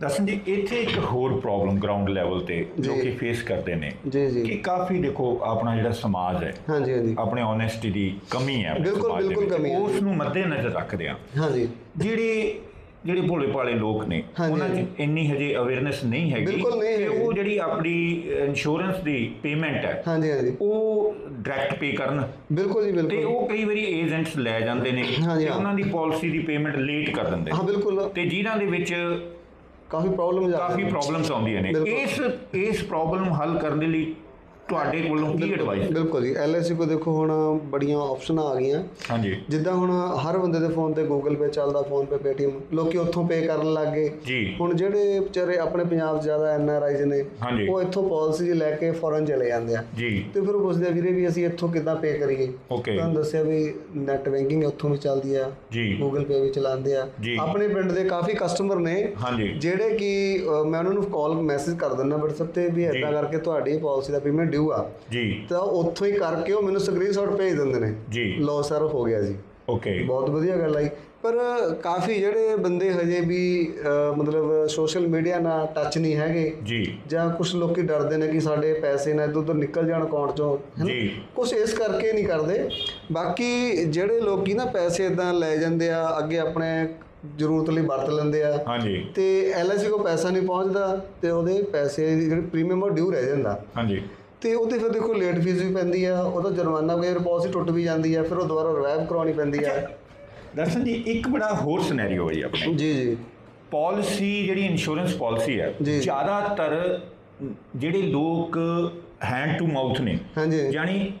ਦਰਸ਼ਨ ਜੀ ਇੱਥੇ ਇੱਕ ਹੋਰ ਪ੍ਰੋਬਲਮ ਗਰਾਊਂਡ ਲੈਵਲ ਤੇ ਜੋ। ਕਿ ਫੇਸ ਕਰਦੇ ਨੇ ਜੀ ਜੀ ਕਿ ਕਾਫੀ ਦੇਖੋ ਆਪਣਾ ਜਿਹੜਾ ਸਮਾਜ ਹੈ ਹਾਂਜੀ ਹਾਂਜੀ ਆਪਣੇ ਓਨੈਸਟੀ ਦੀ ਕਮੀ ਹੈ ਬਿਲਕੁਲ, ਬਿਲਕੁਲ। ਕਮੀ ਹੈ। ਉਸ ਨੂੰ ਮੱਦੇਨਜ਼ਰ ਰੱਖਦੇ ਆ ਹਾਂਜੀ ਜਿਹੜੇ ਜਿਹੜੇ ਭੋਲੇ ਭਾਲੇ ਲੋਕ ਨੇ ਹਾਂਜੀ, ਉਹਨਾਂ 'ਚ। ਇੰਨੀ ਹਜੇ ਅਵੇਅਰਨੈਸ ਨਹੀਂ ਹੈਗੀ ਬਿਲਕੁਲ ਨਹੀਂ ਕਿ ਹੈਗੀ। ਉਹ ਜਿਹੜੀ ਆਪਣੀ ਇੰਸ਼ੋਰੈਂਸ ਦੀ ਪੇਮੈਂਟ ਹੈ ਹਾਂਜੀ ਹਾਂਜੀ ਉਹ ਡਾਇਰੈਕਟ ਪੇ ਕਰਨ ਬਿਲਕੁਲ ਜੀ ਤੇ ਬਿਲਕੁਲ ਉਹ ਕਈ ਵਾਰੀ ਏਜੰਟਸ ਲੈ ਜਾਂਦੇ ਨੇ ਹਾਂਜੀ, ਤੇ ਹਾਂ। ਉਹਨਾਂ ਦੀ ਪਾਲਿਸੀ ਦੀ ਪੇਮੈਂਟ ਲੇਟ ਕਰ ਦਿੰਦੇ ਹਾਂ ਨੇ ਬਿਲਕੁਲ ਤੇ ਜਿਨ੍ਹਾਂ ਦੇ ਵਿੱਚ ਕਾਫੀ ਪ੍ਰੋਬਲਮ ਜਾ ਕਾਫੀ ਪ੍ਰੋਬਲਮਸ ਆਉਂਦੀਆਂ ਨੇ ਬਿਲਕੁਲ। ਇਸ ਇਸ ਪ੍ਰੋਬਲਮ ਹੱਲ ਕਰਨ ਦੇ ਲਈ ਤੁਹਾਡੇ ਕੋਲੋਂ ਕੀ ਐਡਵਾਈਸ ਬਿਲਕੁਲ ਜੀ। ਐਲਆਈਸੀ ਕੋ ਦੇਖੋ ਹੁਣ ਬੜੀਆਂ ਆਪਸ਼ਨਾਂ ਆ ਗਈਆਂ। ਹਾਂਜੀ। ਜਿੱਦਾਂ ਹੁਣ ਹਰ ਬੰਦੇ ਦੇ ਫੋਨ ਤੇ ਗੂਗਲ ਪੇ ਚੱਲਦਾ ਫੋਨ ਪੇ ਪੇਟੀਐਮ ਲੋਕੀ ਉੱਥੋਂ ਪੇ ਕਰਨ ਲੱਗ ਗਏ। ਜੀ। ਹੁਣ ਜਿਹੜੇ ਵਿਚਾਰੇ ਆਪਣੇ ਪੰਜਾਬ ਜ਼ਿਆਦਾ ਐਨ ਆਰ ਆਈਜ਼ ਨੇ ਉਹ ਇੱਥੋਂ ਪਾਲਿਸੀ ਲੈ ਕੇ ਫੋਰਨ ਚਲੇ ਜਾਂਦੇ ਆ। ਜੀ। ਤੇ ਫਿਰ ਉਹ ਪੁੱਛਦੇ ਵੀਰੇ ਵੀ ਅਸੀਂ ਇੱਥੋਂ ਕਿੱਦਾਂ ਪੇ ਕਰੀਏ? ਤੁਹਾਨੂੰ ਦੱਸਿਆ ਵੀ ਨੈਟ ਬੈਂਕਿੰਗ ਉੱਥੋਂ ਵੀ ਚੱਲਦੀ ਆ ਗੂਗਲ ਪੇ ਵੀ ਚਲਾਉਂਦੇ ਆ। ਆਪਣੇ ਪਿੰਡ ਦੇ ਕਾਫੀ ਕਸਟਮਰ ਨੇ ਜਿਹੜੇ ਕਿ ਮੈਂ ਉਹਨਾਂ ਨੂੰ ਕਾਲ ਮੈਸੇਜ ਕਰ ਦਿੰਦਾ WhatsApp ਤੇ ਵੀ। ਇਦਾਂ ਕਰਕੇ ਤੁਹਾਡੀ ਪਾਲਿਸੀ ਦਾ ਪੇਮੈਂਟ ਡਿਊ ਆ ਜੀ। ਤਾਂ ਉੱਥੋਂ ਹੀ ਕਰਕੇ ਉਹ ਮੈਨੂੰ ਸਕਰੀਨਸ਼ਾਟ ਭੇਜ ਦਿੰਦੇ ਨੇ। ਜੀ। ਲੋ ਸਰ ਹੋ ਗਿਆ ਜੀ। ਓਕੇ ਬਹੁਤ ਵਧੀਆ ਗੱਲ ਆਈ ਪਰ ਕਾਫੀ ਜਿਹੜੇ ਬੰਦੇ ਹਜੇ ਵੀ ਮਤਲਬ ਸੋਸ਼ਲ ਮੀਡੀਆ ਨਾਲ ਟੱਚ ਨਹੀਂ ਹੈਗੇ ਜੀ। ਜਾਂ ਕੁਝ ਲੋਕੀ ਡਰਦੇ ਨੇ ਕਿ ਸਾਡੇ ਪੈਸੇ ਨਾ ਇੱਧਰ ਉੱਧਰ ਨਿਕਲ ਜਾਣ ਅਕਾਊਂਟ ਚੋਂ ਜੀ। ਕੁਝ ਇਸ ਕਰਕੇ ਨਹੀਂ ਕਰਦੇ। ਬਾਕੀ ਜਿਹੜੇ ਲੋਕੀ ਨਾ ਪੈਸੇ ਇਦਾਂ ਲੈ ਜਾਂਦੇ ਆ ਅੱਗੇ ਆਪਣੇ ਜ਼ਰੂਰਤ ਲਈ ਵਰਤ ਲੈਂਦੇ ਆ ਹਾਂਜੀ। ਤੇ ਐਲਆਈਸੀ ਕੋ ਪੈਸਾ ਨਹੀਂ ਪਹੁੰਚਦਾ ਤੇ ਉਹਦੇ ਪੈਸੇ ਜਿਹੜੀ ਪ੍ਰੀਮੀਅਮ ਉਹ ਡਿਊ ਰਹਿ ਜਾਂਦਾ। ਹਾਂਜੀ। ਤੇ ਉਹਦੇ ਫਿਰ ਦੇਖੋ ਲੇਟ ਫੀਸ ਵੀ ਪੈਂਦੀ ਆ ਉਹਦਾ ਜੁਰਮਾਨਾ ਕੋਈ ਪਾਲਿਸੀ ਟੁੱਟ ਵੀ ਜਾਂਦੀ ਆ ਫਿਰ ਉਹ ਦੁਬਾਰਾ ਰਿਵਾਈਵ ਕਰਵਾਉਣੀ ਪੈਂਦੀ ਆ। ਦਰਸ਼ਨ ਜੀ ਇੱਕ ਬੜਾ ਹੋਰ ਸਿਨੈਰੀਓ ਹੈ ਜੀ ਆਪਣੇ। ਜੀ ਜੀ। ਪਾਲਿਸੀ ਜਿਹੜੀ ਇੰਸ਼ੋਰੈਂਸ ਪਾਲਿਸੀ ਹੈ। ਜ਼ਿਆਦਾਤਰ ਜਿਹੜੇ ਲੋਕ ਹੈਂਡ ਟੂ ਮਾਊਥ ਨੇ ਹਾਂਜੀ। ਯਾਨੀ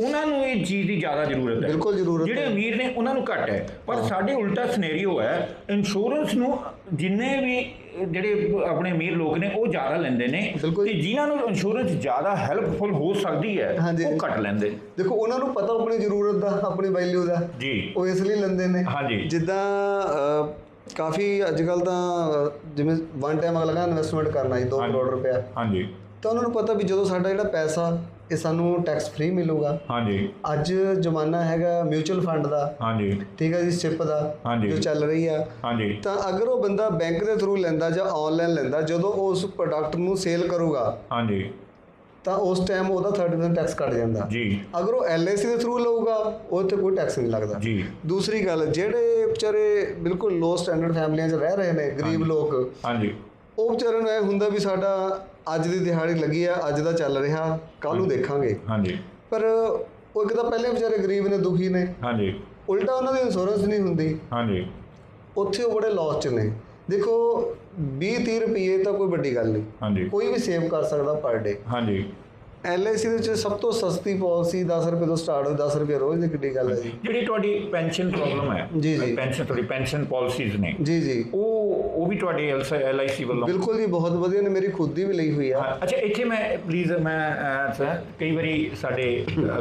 ਉਹਨਾਂ ਨੂੰ ਇਹ ਚੀਜ਼ ਦੀ ਜ਼ਿਆਦਾ ਜ਼ਰੂਰਤ ਹੈ। ਬਿਲਕੁਲ ਜ਼ਰੂਰਤ ਜਿਹੜੇ ਅਮੀਰ ਨੇ ਉਹਨਾਂ ਨੂੰ ਘੱਟ ਹੈ। ਪਰ ਸਾਡੇ ਉਲਟਾ ਸਿਨੈਰੀਓ ਹੈ ਇੰਸ਼ੋਰੈਂਸ ਨੂੰ ਜਿੰਨੇ ਵੀ ਜਿਹੜੇ ਆਪਣੇ ਅਮੀਰ ਲੋਕ ਨੇ ਉਹ ਜ਼ਿਆਦਾ ਲੈਂਦੇ ਨੇ। ਤੇ ਜਿਨ੍ਹਾਂ ਨੂੰ ਇੰਸ਼ੋਰੈਂਸ ਜ਼ਿਆਦਾ ਹੈਲਪਫੁਲ ਹੋ ਸਕਦੀ ਹੈ। ਉਹ ਘੱਟ ਲੈਂਦੇ ਦੇਖੋ ਉਹਨਾਂ ਨੂੰ ਪਤਾ ਆਪਣੀ ਜ਼ਰੂਰਤ ਦਾ ਆਪਣੀ ਵੈਲਿਊ ਦਾ ਜੀ ਉਹ ਇਸ ਲਈ ਲੈਂਦੇ ਨੇ ਹਾਂਜੀ। ਜਿੱਦਾਂ ਕਾਫੀ ਅੱਜ ਕੱਲ ਤਾਂ ਜਿਵੇਂ ਵਨ ਟਾਈਮ ਅਗਲਾ ਕਹਿੰਦਾ ਇਨਵੈਸਟਮੈਂਟ ਕਰਨਾ ਜੀ 2 ਹਾਂਜੀ। ਕਰੋੜ ਰੁਪਇਆ ਹਾਂਜੀ ਤਾਂ ਉਹਨਾਂ ਨੂੰ ਪਤਾ ਵੀ ਜਦੋਂ ਸਾਡਾ ਜਿਹੜਾ ਪੈਸਾ ਇਹ ਸਾਨੂੰ ਟੈਕਸ ਫ੍ਰੀ ਮਿਲੂਗਾ। ਹਾਂਜੀ। ਅੱਜ ਜ਼ਮਾਨਾ ਹੈਗਾ ਮਿਊਚੁਅਲ ਫੰਡ ਦਾ। ਹਾਂਜੀ। ਠੀਕ ਹੈ ਜੀ ਸਿਪ ਦਾ। ਜੋ ਚੱਲ ਰਹੀ ਆ। ਹਾਂਜੀ। ਤਾਂ ਅਗਰ ਉਹ ਬੰਦਾ ਬੈਂਕ ਦੇ ਥਰੂ ਲੈਂਦਾ ਜਾਂ ਆਨਲਾਈਨ ਲੈਂਦਾ ਜਦੋਂ ਉਹ ਉਸ ਪ੍ਰੋਡਕਟ ਨੂੰ ਸੇਲ ਕਰੂਗਾ ਹਾਂਜੀ। ਤਾਂ ਉਸ ਟਾਈਮ ਉਹਦਾ 30% ਟੈਕਸ ਕੱਟ ਜਾਂਦਾ। ਜੀ। ਅਗਰ ਉਹ ਐਲਆਈਸੀ ਦੇ ਥਰੂ ਲਊਗਾ ਉਹ ਤੇ ਕੋਈ ਟੈਕਸ ਨਹੀਂ ਲੱਗਦਾ। ਜੀ। ਦੂਸਰੀ ਗੱਲ ਜਿਹੜੇ ਵਿਚਾਰੇ ਬਿਲਕੁਲ ਲੋ ਸਟੈਂਡਰਡ ਫੈਮਲੀਆਂ 'ਚ ਰਹਿ ਰਹੇ ਨੇ ਗਰੀਬ ਲੋਕ ਹਾਂਜੀ। ਉਹ ਵਿਚਾਰਿਆਂ ਨੂੰ ਇਹ ਹੁੰਦਾ ਵੀ ਸਾਡਾ ਅੱਜ ਦੀ ਦਿਹਾੜੀ ਲੱਗੀ ਆ ਅੱਜ ਦਾ ਚੱਲ ਰਿਹਾ ਕੱਲ ਨੂੰ ਦੇਖਾਂਗੇ। ਹਾਂਜੀ। ਪਰ ਉਹ ਇੱਕ ਤਾਂ ਪਹਿਲੇ ਵਿਚਾਰੇ ਗਰੀਬ ਨੇ ਦੁਖੀ ਨੇ। ਹਾਂਜੀ। ਉਲਟਾ ਉਹਨਾਂ ਦੀ ਇੰਸ਼ੋਰੈਂਸ ਨਹੀਂ ਹੁੰਦੀ। ਹਾਂਜੀ। ਉੱਥੇ ਉਹ ਬੜੇ ਲਾਸ 'ਚ ਨੇ। ਦੇਖੋ 20 30 ਰੁਪਏ ਤਾਂ ਕੋਈ ਵੱਡੀ ਗੱਲ ਨਹੀਂ। ਹਾਂਜੀ। ਕੋਈ ਵੀ ਸੇਵ ਕਰ ਸਕਦਾ ਪਰ ਡੇ ਹਾਂਜੀ। ਐਲਆਈਸੀ ਦੇ ਵਿੱਚ ਸਭ ਤੋਂ ਸਸਤੀ ਪਾਲਿਸੀ 10 ਰੁਪਏ ਤੋਂ ਸਟਾਰਟ ਹੋਈ 10 ਰੁਪਏ ਰੋਜ਼ ਦੀ ਕਿੱਡੀ ਗੱਲ ਹੈ ਜੀ। ਜਿਹੜੀ ਤੁਹਾਡੀ ਪੈਨਸ਼ਨ ਪ੍ਰੋਬਲਮ ਹੈ ਜੀ, ਜੀ। ਪੈਨਸ਼ਨ ਤੁਹਾਡੀ ਪੈਨਸ਼ਨ ਪਾਲਿਸੀਜ਼ ਨੇ ਜੀ ਜੀ। ਉਹ ਉਹ ਵੀ ਤੁਹਾਡੇ ਐਲਆਈਸੀ ਵੱਲੋਂ? ਬਿਲਕੁਲ ਜੀ ਬਹੁਤ ਵਧੀਆ ਨੇ ਮੇਰੀ ਖੁਦ ਦੀ ਵੀ ਲਈ ਹੋਈ ਆ। ਅੱਛਾ ਇੱਥੇ ਮੈਂ ਪਲੀਜ਼ ਮੈਂ ਕਈ ਵਾਰੀ ਸਾਡੇ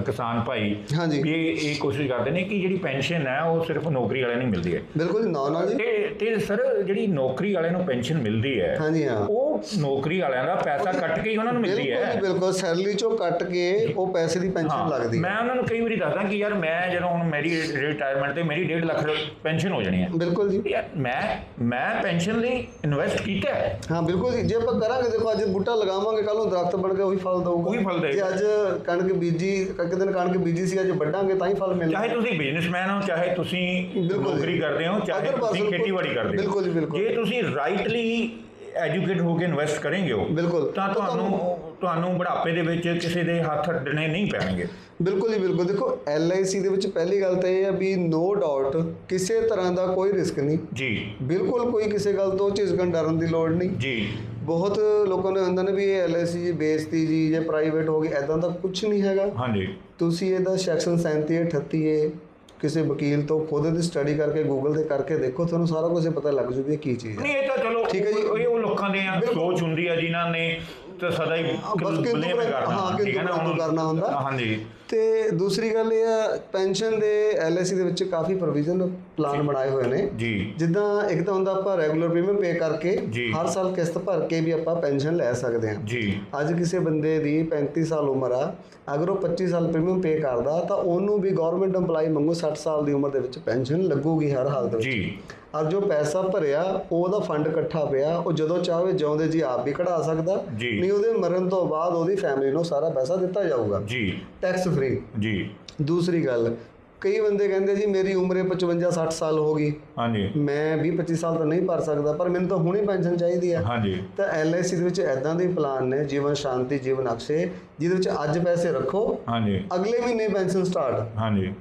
ਕਿਸਾਨ ਭਾਈ। ਵੀ ਇਹ ਕੋਸ਼ਿਸ਼ ਕਰਦੇ ਨੇ ਕਿ ਜਿਹੜੀ ਪੈਨਸ਼ਨ ਹੈ ਉਹ ਸਿਰਫ ਨੌਕਰੀ ਵਾਲਿਆਂ ਨੂੰ ਮਿਲਦੀ ਹੈ। ਬਿਲਕੁਲ ਨਾ ਨਾ ਜੀ। ਤੇ ਤੇ ਸਰ ਜਿਹੜੀ ਨੌਕਰੀ ਵਾਲਿਆਂ ਨੂੰ ਪੈਨਸ਼ਨ ਮਿਲਦੀ ਹੈ ਹਾਂਜੀ ਹਾਂ। ਉਹ ਨੌਕਰੀ ਵਾਲਿਆਂ ਦਾ ਪੈਸਾ ਕੱਟ ਕੇ ਹੀ ਉਹਨਾਂ ਨੂੰ ਮਿਲਦੀ ਬਿਲਕੁਲ ਹੈ ਜੀ ਬਿਲਕੁਲ। ਸੈਲਰੀ ਚੋਂ ਕੱਟ ਕੇ ਉਹ ਪੈਸੇ ਦੀ ਪੈਨਸ਼ਨ ਲੱਗਦੀ ਹੈ। ਮੈਂ ਉਹਨਾਂ ਨੂੰ ਕਈ ਵਾਰੀ ਦੱਸਦਾ ਕਿ ਯਾਰ ਮੈਂ ਜਦੋਂ ਹੁਣ ਮੇਰੀ ਰਿਟਾਇਰਮੈਂਟ ਤੇ ਮੇਰੀ 1.5 ਲੱਖ ਪੈਨਸ਼ਨ ਹੋ ਜਾਣੀ ਹੈ। ਬਿਲਕੁਲ ਜੀ। ਮੈਂ ਮੈਂ ਪੈਨਸ਼ਨ ਲਈ ਇਨਵੈਸਟ ਕੀਤਾ ਹੈ। ਹਾਂ ਬਿਲਕੁਲ ਜੀ। ਜੇ ਆਪਾਂ ਕਰਾਂਗੇ ਦੇਖੋ ਅੱਜ ਬੂਟਾ ਲਗਾਵਾਂਗੇ ਕੱਲ ਨੂੰ ਦਰਖਤ ਬਣ ਕੇ ਉਹੀ ਫਲ ਦਊਗਾ। ਉਹੀ ਫਲ ਜੇ ਦੇਗਾ। ਅੱਜ ਕਣਕ ਬੀਜੀ ਇੱਕ ਦਿਨ ਕਣਕ ਬੀਜੀ ਸੀ ਅੱਜ ਵੱਢਾਂਗੇ ਤਾਂ ਹੀ ਫਲ ਮਿਲਣਾ ਚਾਹੇ ਤੁਸੀਂ ਬਿਜ਼ਨਸਮੈਨ ਹੋ ਚਾਹੇ ਤੁਸੀਂ ਬਿਲਕੁਲ ਨੌਕਰੀ ਜੀ। ਕਰਦੇ ਹੋ ਚਾਹੇ ਤੁਸੀਂ ਖੇਤੀਬਾੜੀ ਕਰਦੇ ਹੋ। ਬਿਲਕੁਲ ਜੀ, ਬਿਲਕੁਲ। ਜੇ ਤੁਸੀਂ ਰਾਈਟਲੀ ਐਜੂਕੇਟ ਹੋ ਕੇ ਇਨਵੈਸਟ ਕਰਨਗੇ ਹੋ ਬਿਲਕੁਲ। ਤਾਂ ਤਾਂ ਤੁਹਾਨੂੰ ਤੁਹਾਨੂੰ ਬੁਢਾਪੇ ਦੇ ਵਿੱਚ ਕਿਸੇ ਦੇ ਹੱਥ ਅੱਡਣੇ ਨਹੀਂ ਪੈਣਗੇ। ਬਿਲਕੁਲ ਜੀ ਬਿਲਕੁਲ। ਦੇਖੋ LIC ਦੇ ਵਿੱਚ ਪਹਿਲੀ ਗੱਲ ਤਾਂ ਇਹ ਹੈ ਵੀ ਨੋ ਡਾਊਟ ਕਿਸੇ ਤਰ੍ਹਾਂ ਦਾ ਕੋਈ ਰਿਸਕ ਨਹੀਂ। ਜੀ। ਬਿਲਕੁਲ ਕੋਈ ਕਿਸੇ ਗੱਲ ਤੋਂ ਝਿਜਕਣ ਡਰਨ ਦੀ ਲੋੜ ਨਹੀਂ। ਜੀ। ਬਹੁਤ ਲੋਕਾਂ ਨੇ ਹੁੰਦਾ ਨੇ ਵੀ ਇਹ LIC ਜੀ ਬੇਇੱਜ਼ਤੀ ਜੀ ਜੇ ਪ੍ਰਾਈਵੇਟ ਹੋ ਗਈ ਐਦਾਂ ਦਾ ਕੁਝ ਨਹੀਂ ਹੈਗਾ। ਹਾਂਜੀ। ਤੁਸੀਂ ਇਹਦਾ ਸੈਕਸ਼ਨ 37 38 ਏ ਕਿਸੇ ਵਕੀਲ ਤੋਂ ਖੁਦ ਦੀ ਸਟੱਡੀ ਕਰਕੇ ਗੂਗਲ ਤੇ ਕਰਕੇ ਦੇਖੋ ਤੁਹਾਨੂੰ ਸਾਰਾ ਕੁਝ ਪਤਾ ਲੱਗ ਜੂ ਵੀ ਇਹ ਕੀ ਚੀਜ਼ ਹੈ ਨਹੀਂ ਇਹ ਤਾਂ ਚਲੋ ਠੀਕ ਹੈ ਜੀ। ਉਹ- ਇਹ ਉਹ ਲੋਕਾਂ ਦੇ। ਸੋਚ ਹੁੰਦੀ ਹੈ ਜਿਨ੍ਹਾਂ ਨੇ ਤਾਂ ਸਦਾ ਹੀ ਬਲੇਮ ਕਰਨਾ। ਹਾਂ, ਠੀਕ ਹੈ ਨਾ? ਕਿੰਤੂ ਹੁਣ- ਕਰਨਾ ਹੁੰਦਾ। ਹਾਂਜੀ। ਤੇ ਦੂਸਰੀ ਗੱਲ ਇਹ ਆ ਪੈਨਸ਼ਨ ਦੇ LIC ਦੇ ਵਿੱਚ ਕਾਫੀ ਪ੍ਰੋਵੀਜ਼ਨ ਪਲਾਨ ਬਣਾਏ ਹੋਏ ਨੇ। ਜੀ। ਜਿੱਦਾਂ ਇੱਕ ਤਾਂ ਹੁੰਦਾ ਆਪਾਂ ਰੈਗੂਲਰ ਪ੍ਰੀਮੀਅਮ ਪੇ ਕਰਕੇ। ਹਰ ਸਾਲ ਕਿਸ਼ਤ ਭਰ ਕੇ ਵੀ ਆਪਾਂ ਪੈਨਸ਼ਨ ਲੈ ਸਕਦੇ ਹਾਂ। ਜੀ। ਅੱਜ ਕਿਸੇ ਬੰਦੇ ਦੀ 35 ਸਾਲ ਉਮਰ ਆ ਅਗਰ ਉਹ 25 ਸਾਲ ਪ੍ਰੀਮੀਅਮ ਪੇ ਕਰਦਾ ਤਾਂ ਉਹਨੂੰ ਵੀ ਗਵਰਨਮੈਂਟ EMPLOYE ਵਾਂਗੂ 60 ਸਾਲ ਦੀ ਉਮਰ ਦੇ ਵਿੱਚ ਪੈਨਸ਼ਨ ਲੱਗੂਗੀ ਹਰ ਹਾਲਤ ਵਿੱਚ। ਜੀ। ਔਰ ਜੋ ਪੈਸਾ ਭਰਿਆ ਉਹਦਾ ਫੰਡ ਇਕੱਠਾ ਪਿਆ ਉਹ ਜਦੋਂ ਚਾਹਵੇ ਜਿਉਂਦੇ ਜੀ ਆਪ ਵੀ ਕਢਾ ਸਕਦਾ। ਨਹੀਂ ਉਹਦੇ ਮਰਨ ਤੋਂ ਬਾਅਦ ਉਹਦੀ ਫੈਮਿਲੀ ਨੂੰ ਸਾਰਾ ਪੈਸਾ ਦਿੱਤਾ ਜਾਊਗਾ। ਜੀ। ਟੈਕਸ ਫ੍ਰੀ ਜੀ। ਦੂਸਰੀ ਗੱਲ ਕਈ ਬੰਦੇ ਕਹਿੰਦੇ ਜੀ ਮੇਰੀ ਉਮਰ 55 60 ਸਾਲ ਹੋ ਗਈ। ਹਾਂਜੀ। ਮੈਂ 20 25 ਸਾਲ ਤਾਂ ਨਹੀਂ ਭਰ ਸਕਦਾ ਪਰ ਮੈਨੂੰ ਤਾਂ ਹੁਣੇ ਪੈਨਸ਼ਨ ਚਾਹੀਦੀ ਆ ਹਾਂਜੀ। ਤਾਂ LIC ਦੇ ਵਿੱਚ ਐਦਾਂ ਦੇ ਪਲਾਨ ਨੇ ਜੀਵਨ ਸ਼ਾਂਤੀ ਜੀਵਨ ਅਕਸ਼ੇ ਜਿਹਦੇ ਵਿੱਚ ਅੱਜ ਪੈਸੇ ਰੱਖੋ ਹਾਂਜੀ। ਅਗਲੇ ਮਹੀਨੇ ਪੈਨਸ਼ਨ ਸਟਾਰਟ ਹਾਂਜੀ।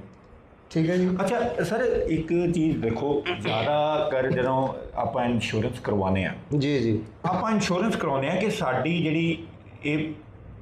ਠੀਕ ਹੈ ਜੀ। ਅੱਛਾ ਸਰ ਇੱਕ ਚੀਜ਼ ਦੇਖੋ ਜ਼ਿਆਦਾ ਕਰ ਜਦੋਂ ਆਪਾਂ ਇੰਸ਼ੋਰੈਂਸ ਕਰਵਾਉਂਦੇ ਆ ਜੀ ਜੀ। ਆਪਾਂ ਇੰਸ਼ੋਰੈਂਸ ਕਰਾਉਂਦੇ ਆ ਕਿ ਸਾਡੀ ਜਿਹੜੀ ਇਹ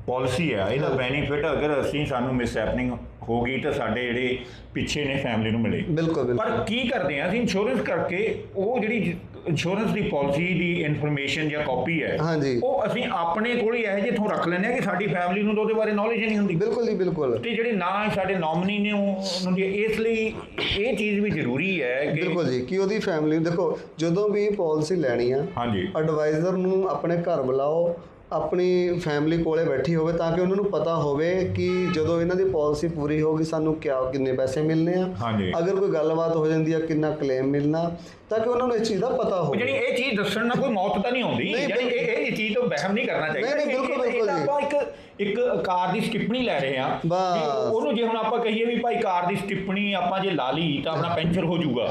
ਪਾਲਿਸੀ ਹੈ ਇਹਦਾ ਬੈਨੀਫਿਟ ਅਗਰ ਅਸੀਂ ਸਾਨੂੰ ਮਿਸ ਹੈਪਨਿੰਗ ਹੋ ਗਈ ਤਾਂ ਸਾਡੇ ਜਿਹੜੇ ਪਿੱਛੇ ਨੇ ਫੈਮਿਲੀ ਨੂੰ ਮਿਲੇ। ਬਿਲਕੁਲ ਬਿਲਕੁਲ। ਪਰ ਕੀ ਕਰਦੇ ਆ ਅਸੀਂ ਇੰਸ਼ੋਰੈਂਸ ਕਰਕੇ ਉਹ ਜਿਹੜੀ ਇੰਸ਼ੋਰੈਂਸ ਦੀ ਪਾਲਿਸੀ ਦੀ ਇਨਫੋਰਮੇਸ਼ਨ ਜਾਂ ਕਾਪੀ ਹੈ ਹਾਂਜੀ। ਉਹ ਅਸੀਂ ਆਪਣੇ ਕੋਲ ਹੀ ਇਹੋ ਜਿਹੇ ਥੋਂ ਰੱਖ ਲੈਂਦੇ ਆ ਕਿ ਸਾਡੀ ਫੈਮਿਲੀ ਨੂੰ ਤਾਂ ਉਹਦੇ ਬਾਰੇ ਨੌਲੇਜ ਨਹੀਂ ਹੁੰਦੀ। ਬਿਲਕੁਲ ਜੀ ਬਿਲਕੁਲ। ਤੇ ਜਿਹੜੇ ਨਾਂ ਸਾਡੇ ਨੋਮਨੀ ਨੇ ਉਹ ਉਹਨਾਂ ਦੀ ਇਸ ਲਈ ਇਹ ਚੀਜ਼ ਵੀ ਜ਼ਰੂਰੀ ਹੈ ਕਿ ਬਿਲਕੁਲ ਜੀ ਕਿ ਉਹਦੀ ਫੈਮਿਲੀ ਦੇਖੋ ਜਦੋਂ ਵੀ ਪਾਲਿਸੀ ਲੈਣੀ ਆ ਹਾਂਜੀ। ਐਡਵਾਈਜ਼ਰ ਨੂੰ ਆਪਣੇ ਘਰ ਬੁਲਾਓ ਆਪਣੀ ਫੈਮਿਲੀ ਕੋਲੇ ਬੈਠੀ ਹੋਵੇ ਤਾਂ ਕਿ ਉਹਨਾਂ ਨੂੰ ਪਤਾ ਹੋਵੇ ਕਿ ਜਦੋਂ ਇਹਨਾਂ ਦੀ ਪਾਲਿਸੀ ਪੂਰੀ ਹੋਗੀ ਸਾਨੂੰ ਕਿਆ ਕਿੰਨੇ ਪੈਸੇ ਮਿਲਨੇ ਆ। ਅਗਰ ਕੋਈ ਗੱਲਬਾਤ ਹੋ ਜਾਂਦੀ ਆ ਕਿੰਨਾ ਕਲੇਮ ਮਿਲਣਾ ਤਾਂ ਕਿ ਉਹਨਾਂ ਨੂੰ ਇਸ ਚੀਜ਼ ਦਾ ਪਤਾ ਹੋਵੇ। ਜਿਹੜੀ ਇਹ ਚੀਜ਼ ਦੱਸਣ ਨਾਲ ਕੋਈ ਮੌਤ ਤਾਂ ਨਹੀਂ ਆਉਂਦੀ। ਯਾਨੀ ਇਹ ਇਹ ਚੀਜ਼ ਤੋਂ ਵਹਿਮ ਨਹੀਂ ਕਰਨਾ ਚਾਹੀਦਾ। ਨਹੀਂ, ਬਿਲਕੁਲ, ਬਿਲਕੁਲ। ਆਪਾਂ ਇੱਕ ਇੱਕ ਕਾਰ ਦੀ ਸਟਿੱਪਣੀ ਲੈ ਰਹੇ ਆ। ਉਹਨੂੰ ਜੇ ਹੁਣ ਆਪਾਂ ਕਹੀਏ ਵੀ ਭਾਈ ਕਾਰ ਦੀ ਸਟਿੱਪਣੀ ਆਪਾਂ ਜੇ ਲਾ ਲਈ ਤਾਂ ਆਪਣਾ ਪੈਂਚਰ ਹੋ ਜਾਊਗਾ।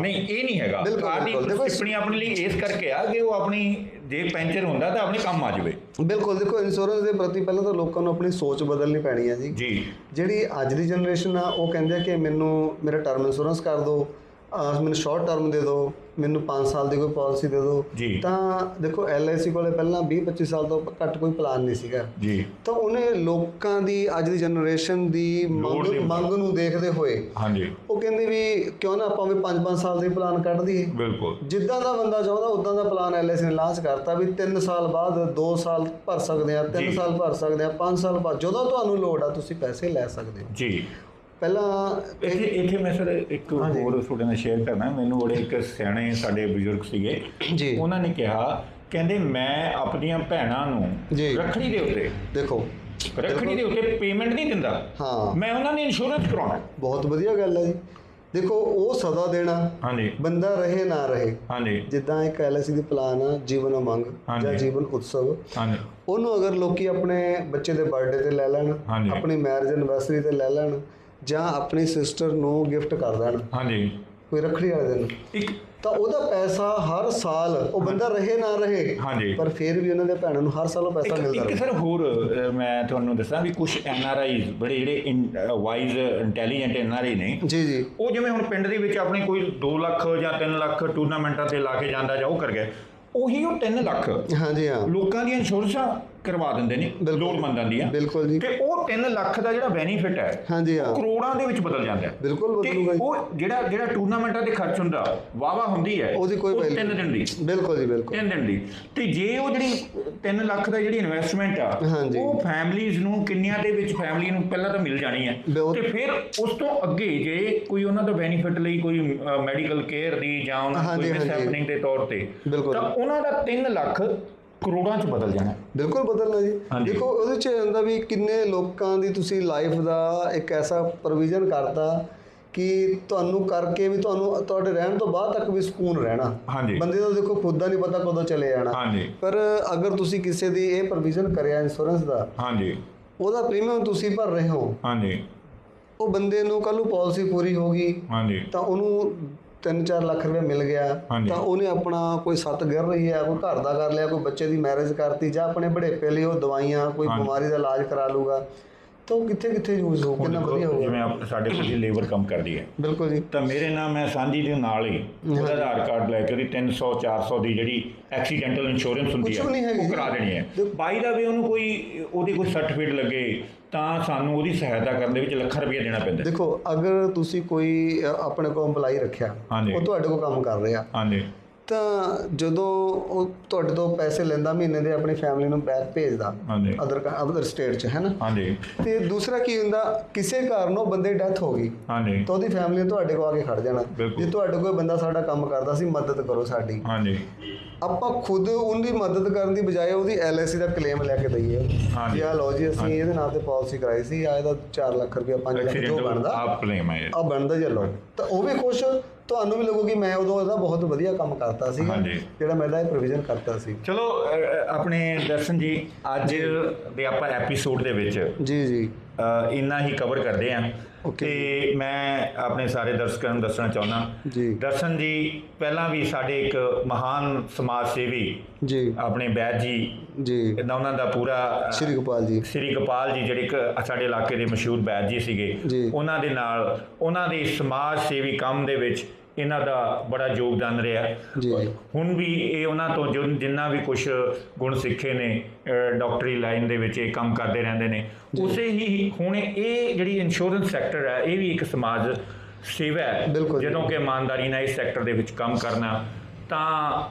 ਨਹੀਂ ਇਹ ਨਹੀਂ ਹੈਗਾ। ਕਾਰ ਦੀ ਸਟਿੱਪਣੀ ਆਪਣੇ ਲਈ ਇਸ ਕਰਕੇ ਆ ਕਿ ਉਹ ਆਪਣੀ ਜੇ ਪੈਂਚਰ ਹੁੰਦਾ ਤਾਂ ਆਪਣੇ ਕੰਮ ਆ ਜਾਵੇ। ਬਿਲਕੁਲ ਦੇਖੋ ਇੰਸ਼ੋਰੈਂਸ ਦੇ ਪ੍ਰਤੀ ਪਹਿਲਾਂ ਤਾਂ ਲੋਕਾਂ ਨੂੰ ਆਪਣੀ ਸੋਚ ਬਦਲਣੀ ਪੈਣੀ ਹੈ ਜੀ। ਜੀ। ਜਿਹੜੀ ਅੱਜ ਦੀ ਜਨਰੇਸ਼ਨ ਆ ਉਹ ਕਹਿੰਦੇ ਆ ਕਿ ਮੈਨੂੰ ਮੇਰਾ ਟਰਮ ਇੰਸ਼ੋਰੈਂਸ ਕਰ ਦਿਓ। ਮੈਨੂੰ ਸ਼ਾਰਟ ਟਰਮ ਦੇ ਦਿਓ ਮੈਨੂੰ 5 ਸਾਲ ਦੀ ਕੋਈ ਪਾਲਿਸੀ ਦੇ ਦਿਓ। ਤਾਂ ਦੇਖੋ LIC ਕੋਲੇ ਪਹਿਲਾਂ 20 25 ਸਾਲ ਤੋਂ ਘੱਟ ਕੋਈ ਪਲਾਨ ਨਹੀਂ ਸੀਗਾ। ਜੀ। ਤਾਂ ਉਹਨੇ ਲੋਕਾਂ ਦੀ ਅੱਜ ਦੀ ਜਨਰੇਸ਼ਨ ਦੀ ਮੰਗ ਨੂੰ ਦੇਖਦੇ ਹੋਏ ਹਾਂਜੀ। ਉਹ ਕਹਿੰਦੇ ਵੀ ਕਿਉਂ ਨਾ ਆਪਾਂ ਵੀ 5-5 ਸਾਲ ਦੇ ਪਲਾਨ ਕੱਢ ਦਈਏ। ਬਿਲਕੁਲ। ਜਿੱਦਾਂ ਦਾ ਬੰਦਾ ਚਾਹੁੰਦਾ ਉਦਾਂ ਦਾ ਪਲਾਨ ਐਲਆਈਸੀ ਨੇ ਲਾਂਚ ਕਰਤਾ ਵੀ 3 ਸਾਲ ਬਾਅਦ 2 ਸਾਲ ਭਰ ਸਕਦੇ ਆ 3 ਜੀ। ਸਾਲ ਭਰ ਸਕਦੇ ਆ 5 ਸਾਲ ਬਾਅਦ ਜਦੋਂ ਤੁਹਾਨੂੰ ਲੋੜ ਆ ਤੁਸੀਂ ਪੈਸੇ ਲੈ ਸਕਦੇ ਹੋ। ਜੀ। ਪਹਿਲਾਂ ਇੱਥੇ ਇੱਥੇ ਮੈਂ ਸਰ ਇੱਕ। ਹੋਰ ਤੁਹਾਡੇ ਨਾਲ ਸ਼ੇਅਰ ਕਰਨਾ। ਮੈਨੂੰ ਬੜੇ ਇੱਕ ਸਿਆਣੇ ਸਾਡੇ ਬਜ਼ੁਰਗ ਸੀਗੇ। ਜੀ। ਉਹਨਾਂ ਨੇ ਕਿਹਾ ਕਹਿੰਦੇ ਮੈਂ ਆਪਣੀਆਂ ਭੈਣਾਂ ਨੂੰ। ਰੱਖੜੀ ਦੇ ਉੱਤੇ ਦੇਖੋ। ਰੱਖੜੀ ਦੇ ਉੱਤੇ ਪੇਮੈਂਟ ਨਹੀਂ ਦਿੰਦਾ। ਹਾਂ। ਮੈਂ ਉਹਨਾਂ ਨੇ ਇੰਸ਼ੋਰੈਂਸ ਕਰਾਉਣਾ। ਬਹੁਤ ਵਧੀਆ ਗੱਲ ਹੈ ਜੀ। ਦੇਖੋ ਉਹ ਸਦਾ ਦੇਣਾ। ਹਾਂਜੀ। ਬੰਦਾ ਰਹੇ ਨਾ ਰਹੇ। ਹਾਂਜੀ। ਜਿੱਦਾਂ ਇੱਕ ਐਲਆਈਸੀ ਦੀ ਪਲਾਨ ਆ ਜੀਵਨ ਉਮੰਗ। ਜਾਂ ਜੀਵਨ ਉਤਸਵ। ਹਾਂਜੀ। ਉਹਨੂੰ ਅਗਰ ਲੋਕੀ ਆਪਣੇ ਬੱਚੇ ਦੇ ਬਰਥਡੇ ਤੇ ਲੈ ਲੈਣ। ਆਪਣੀ ਮੈਰਿਜ ਐਨਵਰਸਰੀ ਤੇ ਲੈ ਲੈਣ ਜਾਂ ਆਪਣੀ ਸਿਸਟਰ ਨੂੰ ਗਿਫਟ ਕਰ ਦੇਣ। ਹਾਂਜੀ। ਕੋਈ ਰੱਖੜੀ ਵਾਲੇ ਦਿਨ। ਇੱਕ ਤਾਂ ਉਹਦਾ ਪੈਸਾ ਹਰ ਸਾਲ ਉਹ ਬੰਦਾ ਰਹੇ ਨਾ ਰਹੇ ਹਾਂਜੀ। ਪਰ ਫਿਰ ਵੀ ਉਹਨਾਂ ਦੇ ਭੈਣਾਂ ਨੂੰ ਹਰ ਸਾਲ ਉਹ ਪੈਸਾ ਮਿਲਦਾ ਇੱਕ ਸਰ ਹੋਰ ਮੈਂ ਤੁਹਾਨੂੰ ਦੱਸਾਂ ਵੀ ਕੁਝ ਐਨ ਆਰ ਆਈਜ਼ ਬੜੇ ਜਿਹੜੇ wise intelligent N R I ਨੇ ਜੀ ਜੀ। ਉਹ ਜਿਵੇਂ ਹੁਣ ਪਿੰਡ ਦੇ ਵਿੱਚ ਆਪਣੇ ਕੋਈ 2 ਲੱਖ ਜਾਂ 3 ਲੱਖ ਟੂਰਨਾਮੈਂਟਾਂ ਤੇ ਲਾ ਕੇ ਜਾਂਦਾ ਜਾਂ ਉਹ ਕਰ ਗਏ ਉਹੀ ਉਹ 3 ਲੱਖ ਹਾਂਜੀ ਹਾਂ। ਲੋਕਾਂ ਦੀਆਂ ਇੰਸ਼ੋਰੈਂਸਾਂ ਕਰਵਾ ਦਿੰਦੇ ਨੇ। ਲੋੜਵੰਦਾਂ ਦੀਆਂ। ਬਿਲਕੁਲ ਜੀ। ਤੇ ਉਹ 3 ਲੱਖ ਦਾ ਜਿਹੜਾ ਬੈਨੀਫਿਟ ਹੈ ਹਾਂਜੀ ਹਾਂ। ਕਰੋੜਾਂ ਦੇ ਵਿੱਚ ਬਦਲ ਜਾਂਦਾ ਹੈ। ਬਿਲਕੁਲ ਬਦਲੂਗਾ ਜੀ। ਉਹ ਜਿਹੜਾ ਜਿਹੜਾ ਟੂਰਨਾਮੈਂਟਾਂ ਤੇ ਖਰਚ ਹੁੰਦਾ ਵਾਵਾ ਹੁੰਦੀ ਹੈ ਉਹਦੀ ਕੋਈ value ਤਿੰਨ ਦਿਨ ਦੀ। ਬਿਲਕੁਲ ਜੀ ਬਿਲਕੁਲ। ਤਿੰਨ ਦਿਨ ਦੀ। ਤੇ ਜੇ ਉਹ ਜਿਹੜੀ 3 ਲੱਖ ਦਾ ਜਿਹੜੀ ਇਨਵੈਸਟਮੈਂਟ ਆ। ਉਹ ਫੈਮਲੀਆਂ ਨੂੰ ਕਿੰਨਿਆਂ ਦੇ ਵਿੱਚ ਫੈਮਲੀ ਨੂੰ ਪਹਿਲਾਂ ਤਾਂ ਮਿਲ ਜਾਣੀ ਹੈ। ਤੇ ਫਿਰ ਉਸ ਤੋਂ ਅੱਗੇ ਜੇ ਕੋਈ ਉਹਨਾਂ ਦਾ ਬੈਨੀਫਿਟ ਲਈ ਕੋਈ ਮੈਡੀਕਲ ਕੇਅਰ ਦੀ ਜਾਂ ਉਹਨਾਂ ਦੀ ਕੋਈ। ਮਿਸਹੈਪਨਿੰਗ ਦੇ ਤੌਰ ਤੇ। ਤਾਂ ਉਹਨਾਂ ਦਾ 3 ਲੱਖ ਕਰੋੜਾਂ ਚ ਬਦਲ ਜਾਣਾ ਬਿਲਕੁਲ ਬਦਲਣਾ ਜੀ। ਦੇਖੋ ਉਹਦੇ ਚ ਹੁੰਦਾ ਵੀ ਕਿੰਨੇ ਲੋਕਾਂ ਦੀ ਤੁਸੀਂ ਲਾਈਫ ਦਾ ਇੱਕ ਐਸਾ ਪ੍ਰੋਵੀਜ਼ਨ ਕਰਤਾ ਕਿ ਤੁਹਾਨੂੰ ਕਰਕੇ ਵੀ ਤੁਹਾਨੂੰ ਤੁਹਾਡੇ ਰਹਿਣ ਤੋਂ ਬਾਅਦ ਤੱਕ ਵੀ ਸਕੂਨ ਰਹਿਣਾ। ਹਾਂਜੀ। ਬੰਦੇ ਦਾ ਦੇਖੋ ਖੁਦ ਦਾ ਨਹੀਂ ਪਤਾ ਕਦੋਂ ਚਲੇ ਜਾਣਾ। ਪਰ ਅਗਰ ਤੁਸੀਂ ਕਿਸੇ ਦੀ ਇਹ ਪ੍ਰੋਵੀਜ਼ਨ ਕਰਿਆ ਇੰਸ਼ੋਰੈਂਸ ਦਾ ਹਾਂਜੀ। ਉਹਦਾ ਪ੍ਰੀਮੀਅਮ ਤੁਸੀਂ ਭਰ ਰਹੇ ਹੋ। ਹਾਂਜੀ। ਉਹ ਬੰਦੇ ਨੂੰ ਕੱਲ ਨੂੰ ਪਾਲਿਸੀ ਪੂਰੀ ਹੋ ਗਈ। ਹਾਂਜੀ। ਤਾਂ ਉਹਨੂੰ 3-4 ਲੱਖ ਰੁਪਏ ਮਿਲ ਗਿਆ। ਤਾਂ ਉਹਨੇ ਆਪਣਾ ਕੋਈ ਸੱਤ ਗਿਰ ਰਹੀ ਹੈ ਕੋਈ ਘਰ ਦਾ ਕਰ ਲਿਆ ਕੋਈ ਬੱਚੇ ਦੀ ਮੈਰਿਜ ਕਰਤੀ ਜਾਂ ਆਪਣੇ ਬੜੇਪੇ ਲਈ ਉਹ ਦਵਾਈਆਂ ਕੋਈ। ਬਿਮਾਰੀ ਦਾ ਇਲਾਜ ਕਰਾ ਲੂਗਾ ਤਾਂ ਉਹ ਕਿੱਥੇ ਕਿੱਥੇ ਯੂਜ਼ ਹੋ ਕਿੰਨਾ ਵਧੀਆ ਹੋਊਗਾ? ਜਿਵੇਂ ਆਪ- ਸਾਡੇ ਕੋਲ ਲੇਬਰ ਕੰਮ ਕਰਦੀ ਹੈ। ਬਿਲਕੁਲ ਜੀ। ਤਾਂ ਮੇਰੇ ਨਾਲ ਮੈਂ ਸਾਂਝੀ ਦੇ ਨਾਲ ਹੀ ਉਹਦਾ ਆਧਾਰ ਕਾਰਡ ਲੈ ਕੇ ਉਹਦੀ 300 400 ਦੀ ਜਿਹੜੀ ਐਕਸੀਡੈਂਟਲ ਇੰਸ਼ੋਰੈਂਸ ਹੁੰਦੀ ਹੈ ਉਹ। ਕਰਾ ਦੇਣੀ ਹੈ। ਬਾਈ ਦਾ ਵੀ ਉਹਨੂੰ ਕੋਈ ਉਹਦੀ ਕੋਈ ਸਰਟੀਫਿਕੇਟ ਲੱਗੇ ਤਾਂ ਸਾਨੂੰ ਉਹਦੀ ਸਹਾਇਤਾ ਕਰਨ ਦੇ ਵਿੱਚ ਲੱਖਾਂ ਰੁਪਏ ਦੇਣਾ ਪੈਂਦਾ। ਦੇਖੋ ਅਗਰ ਤੁਸੀਂ ਕੋਈ ਆਪਣੇ ਕੋਲ ਏਮਪਲਾਈ ਰੱਖਿਆ। ਉਹ ਤੁਹਾਡੇ ਕੋਲ ਕੰਮ ਕਰ ਰਿਹਾ। ਹਾਂਜੀ। ਤਾਂ ਜਦੋਂ ਉਹ ਤੁਹਾਡੇ ਤੋਂ ਪੈਸੇ ਲੈਂਦਾ ਮਹੀਨੇ ਦੇ ਆਪਣੀ ਫੈਮਿਲੀ ਨੂੰ ਬੈਕ ਭੇਜਦਾ ਹਾਂਜੀ। ਅਦਰ ਅਦਰ ਸਟੇਟ 'ਚ ਹੈ ਨਾ? ਹਾਂਜੀ। ਤੇ ਦੂਸਰਾ ਕੀ ਹੁੰਦਾ ਕਿਸੇ ਕਾਰਨ ਉਹ ਬੰਦੇ ਡੈਥ ਹੋ ਗਈ ਹਾਂਜੀ। ਤਾਂ ਉਹਦੀ ਫੈਮਿਲੀ ਨੇ ਤੁਹਾਡੇ ਕੋਲ ਆ ਕੇ ਖੜ ਜਾਣਾ। ਜੇ ਤੁਹਾਡੇ ਕੋਲ ਬੰਦਾ ਸਾਡਾ ਕੰਮ ਕਰਦਾ ਸੀ ਮਦਦ ਕਰੋ ਸਾਡੀ। ਹਾਂਜੀ। ਆਪਾਂ ਖੁਦ ਉਹਦੀ ਮਦਦ ਕਰਨ ਦੀ ਬਜਾਏ ਉਹਦੀ ਐਲਆਈਸੀ ਦਾ ਕਲੇਮ ਲੈ ਕੇ ਦਈਏ। ਹਾਂਜੀ। ਆ ਲਓ ਜੀ ਅਸੀਂ ਇਹਦੇ ਨਾਂ ਤੇ ਪਾਲਿਸੀ ਕਰਾਈ ਸੀ ਆ ਇਹਦਾ 4 ਲੱਖ ਰੁਪਇਆ 5 ਲੱਖ ਜੋ ਬਣਦਾ ਆਪ ਕਲੇਮ ਹੈ ਇਹ। ਆ ਬਣਦਾ ਜੇ ਲਓ। ਤਾਂ ਉਹ ਵੀ ਖੁਸ਼ ਤੁਹਾਨੂੰ ਵੀ ਲੱਗੂ ਕਿ ਮੈਂ ਉਦੋਂ ਇਹਦਾ ਬਹੁਤ ਵਧੀਆ ਕੰਮ ਕਰਤਾ ਹਾਂਜੀ। ਜਿਹੜਾ ਮੈਂ ਇਹਦਾ ਪ੍ਰੋਵੀਜ਼ਨ ਕਰਤਾ ਸੀ। ਚਲੋ ਆਪਣੇ ਦਰਸ਼ਨ ਜੀ ਅੱਜ ਦੇ ਆਪਾਂ ਐਪੀਸੋਡ ਦੇ ਵਿੱਚ ਜੀ ਜੀ। ਇੰਨਾ ਹੀ ਕਵਰ ਕਰਦੇ ਆਂ. ਤੇ ਮੈਂ ਆਪਣੇ ਸਾਰੇ ਦਰਸ਼ਕਾਂ ਨੂੰ ਦੱਸਣਾ ਚਾਹੁੰਦਾ। ਜੀ। ਦਰਸ਼ਨ ਜੀ ਪਹਿਲਾਂ ਵੀ ਸਾਡੇ ਇੱਕ ਮਹਾਨ ਸਮਾਜ ਸੇਵੀ ਜੀ। ਆਪਣੇ ਬੈਦ ਜੀ ਜੀ। ਇਹਦਾ ਉਹਨਾਂ ਦਾ ਪੂਰਾ ਸ਼੍ਰੀ ਗੋਪਾਲ ਜੀ। ਸ੍ਰੀ ਗੋਪਾਲ ਜੀ ਜਿਹੜੇ ਇੱਕ ਸਾਡੇ ਇਲਾਕੇ ਦੇ ਮਸ਼ਹੂਰ ਬੈਦ ਜੀ ਸੀਗੇ। ਉਹਨਾਂ ਦੇ ਨਾਲ ਉਹਨਾਂ ਦੇ ਸਮਾਜ ਸੇਵੀ ਕੰਮ ਦੇ ਵਿੱਚ ਇਹਨਾਂ ਦਾ ਬੜਾ ਯੋਗਦਾਨ ਰਿਹਾ। ਹੁਣ ਵੀ ਇਹ ਉਹਨਾਂ ਤੋਂ ਜੋ ਜਿੰਨਾ ਵੀ ਕੁਝ ਗੁਣ ਸਿੱਖੇ ਨੇ ਡਾਕਟਰੀ ਲਾਈਨ ਦੇ ਵਿੱਚ ਇਹ ਕੰਮ ਕਰਦੇ ਰਹਿੰਦੇ ਨੇ ਉਸੇ ਹੀ ਹੁਣ ਇਹ ਜਿਹੜੀ ਇੰਸ਼ੋਰੈਂਸ ਸੈਕਟਰ ਹੈ ਇਹ ਵੀ ਇੱਕ ਸਮਾਜ ਸੇਵਾ ਹੈ। ਜਦੋਂ ਕਿ ਇਮਾਨਦਾਰੀ ਨਾਲ ਇਸ ਸੈਕਟਰ ਦੇ ਵਿੱਚ ਕੰਮ ਕਰਨਾ ਤਾਂ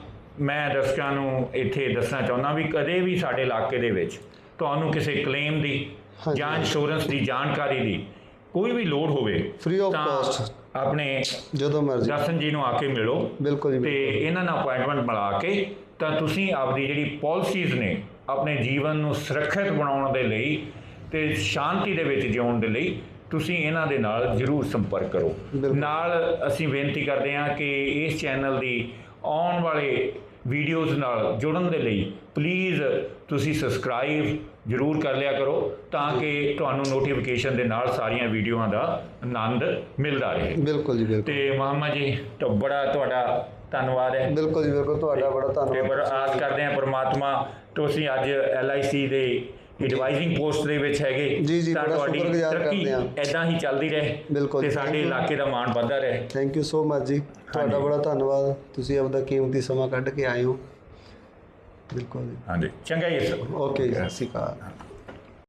ਮੈਂ ਦਰਸ਼ਕਾਂ ਨੂੰ ਇੱਥੇ ਦੱਸਣਾ ਚਾਹੁੰਦਾ ਵੀ ਕਦੇ ਵੀ ਸਾਡੇ ਇਲਾਕੇ ਦੇ ਵਿੱਚ ਤੁਹਾਨੂੰ ਕਿਸੇ ਕਲੇਮ ਦੀ। ਜਾਂ ਇੰਸ਼ੋਰੈਂਸ ਦੀ ਜਾਣਕਾਰੀ ਦੀ ਕੋਈ ਵੀ ਲੋੜ ਹੋਵੇ of ਤਾਂ cost। ਆਪਣੇ ਜਦੋਂ ਮਰਜ਼ੀ। ਦਰਸ਼ਨ ਜੀ ਨੂੰ ਆ ਕੇ ਮਿਲੋ ਬਿਲਕੁਲ ਜੀ ਤੇ ਇਹਨਾਂ ਨਾਲ ਅਪਾਇੰਟਮੈਂਟ ਮਿਲਾ ਕੇ ਤਾਂ ਤੁਸੀਂ ਆਪਦੀ ਜਿਹੜੀ ਪਾਲਿਸੀਜ਼ ਨੇ ਆਪਣੇ ਜੀਵਨ ਨੂੰ ਸੁਰੱਖਿਅਤ ਬਣਾਉਣ ਦੇ ਲਈ ਤੇ ਸ਼ਾਂਤੀ ਦੇ ਵਿੱਚ ਜਿਉਣ ਦੇ ਲਈ ਤੁਸੀਂ ਇਹਨਾਂ ਦੇ ਨਾਲ ਜਰੂਰ ਸੰਪਰਕ ਕਰੋ। ਨਾਲ ਅਸੀਂ ਬੇਨਤੀ ਕਰਦੇ ਹਾਂ ਕਿ ਇਸ ਚੈਨਲ ਦੀ ਆਉਣ ਵਾਲੇ ਵੀਡੀਓਜ਼ ਨਾਲ ਜੁੜਨ ਦੇ ਲਈ ਪਲੀਜ਼ ਤੁਸੀਂ ਸਬਸਕ੍ਰਾਈਬ ਜ਼ਰੂਰ ਕਰ ਲਿਆ ਕਰੋ ਤਾਂ ਕਿ ਤੁਹਾਨੂੰ ਨੋਟੀਫਿਕੇਸ਼ਨ ਦੇ ਨਾਲ ਸਾਰੀਆਂ ਵੀਡੀਓਆਂ ਦਾ ਆਨੰਦ ਮਿਲਦਾ ਰਹੇ। ਬਿਲਕੁਲ ਜੀ ਬਿਲਕੁਲ। ਤੇ ਮਾਮਾ ਜੀ ਤਾਂ ਬੜਾ ਤੁਹਾਡਾ ਧੰਨਵਾਦ ਹੈ। ਬਿਲਕੁਲ ਜੀ ਬਿਲਕੁਲ ਤੁਹਾਡਾ ਬੜਾ ਧੰਨਵਾਦ। ਤੇ ਬੜਾ ਆਸ ਕਰਦੇ ਹਾਂ ਪਰਮਾਤਮਾ ਤੁਸੀਂ ਅੱਜ ਐਲ ਆਈ ਸੀ ਦੇ ਐਡਵਾਈਜ਼ਿੰਗ ਪੋਸਟ ਦੇ ਵਿੱਚ ਹੈਗੇ ਤਾਂ ਤੁਹਾਡੀ ਤਰੱਕੀ ਐਦਾਂ ਹੀ। ਚੱਲਦੀ ਰਹੇ ਤੇ ਸਾਡੇ ਇਲਾਕੇ ਦਾ ਮਾਣ ਵਧਦਾ ਰਹੇ। ਥੈਂਕ ਯੂ ਸੋ ਮਚ ਜੀ। ਤੁਹਾਡਾ ਬੜਾ ਧੰਨਵਾਦ। ਤੁਸੀਂ ਆਪਦਾ ਕੀਮਤੀ ਸਮਾਂ ਕੱਢ ਕੇ ਆਏ ਹੋ। ਬਿਲਕੁਲ ਹਾਂਜੀ। ਚੰਗਾ ਜੀ। ਸਰ ਓਕੇ ਜੀ ਸਤਿ ਸ਼੍ਰੀ ਅਕਾਲ।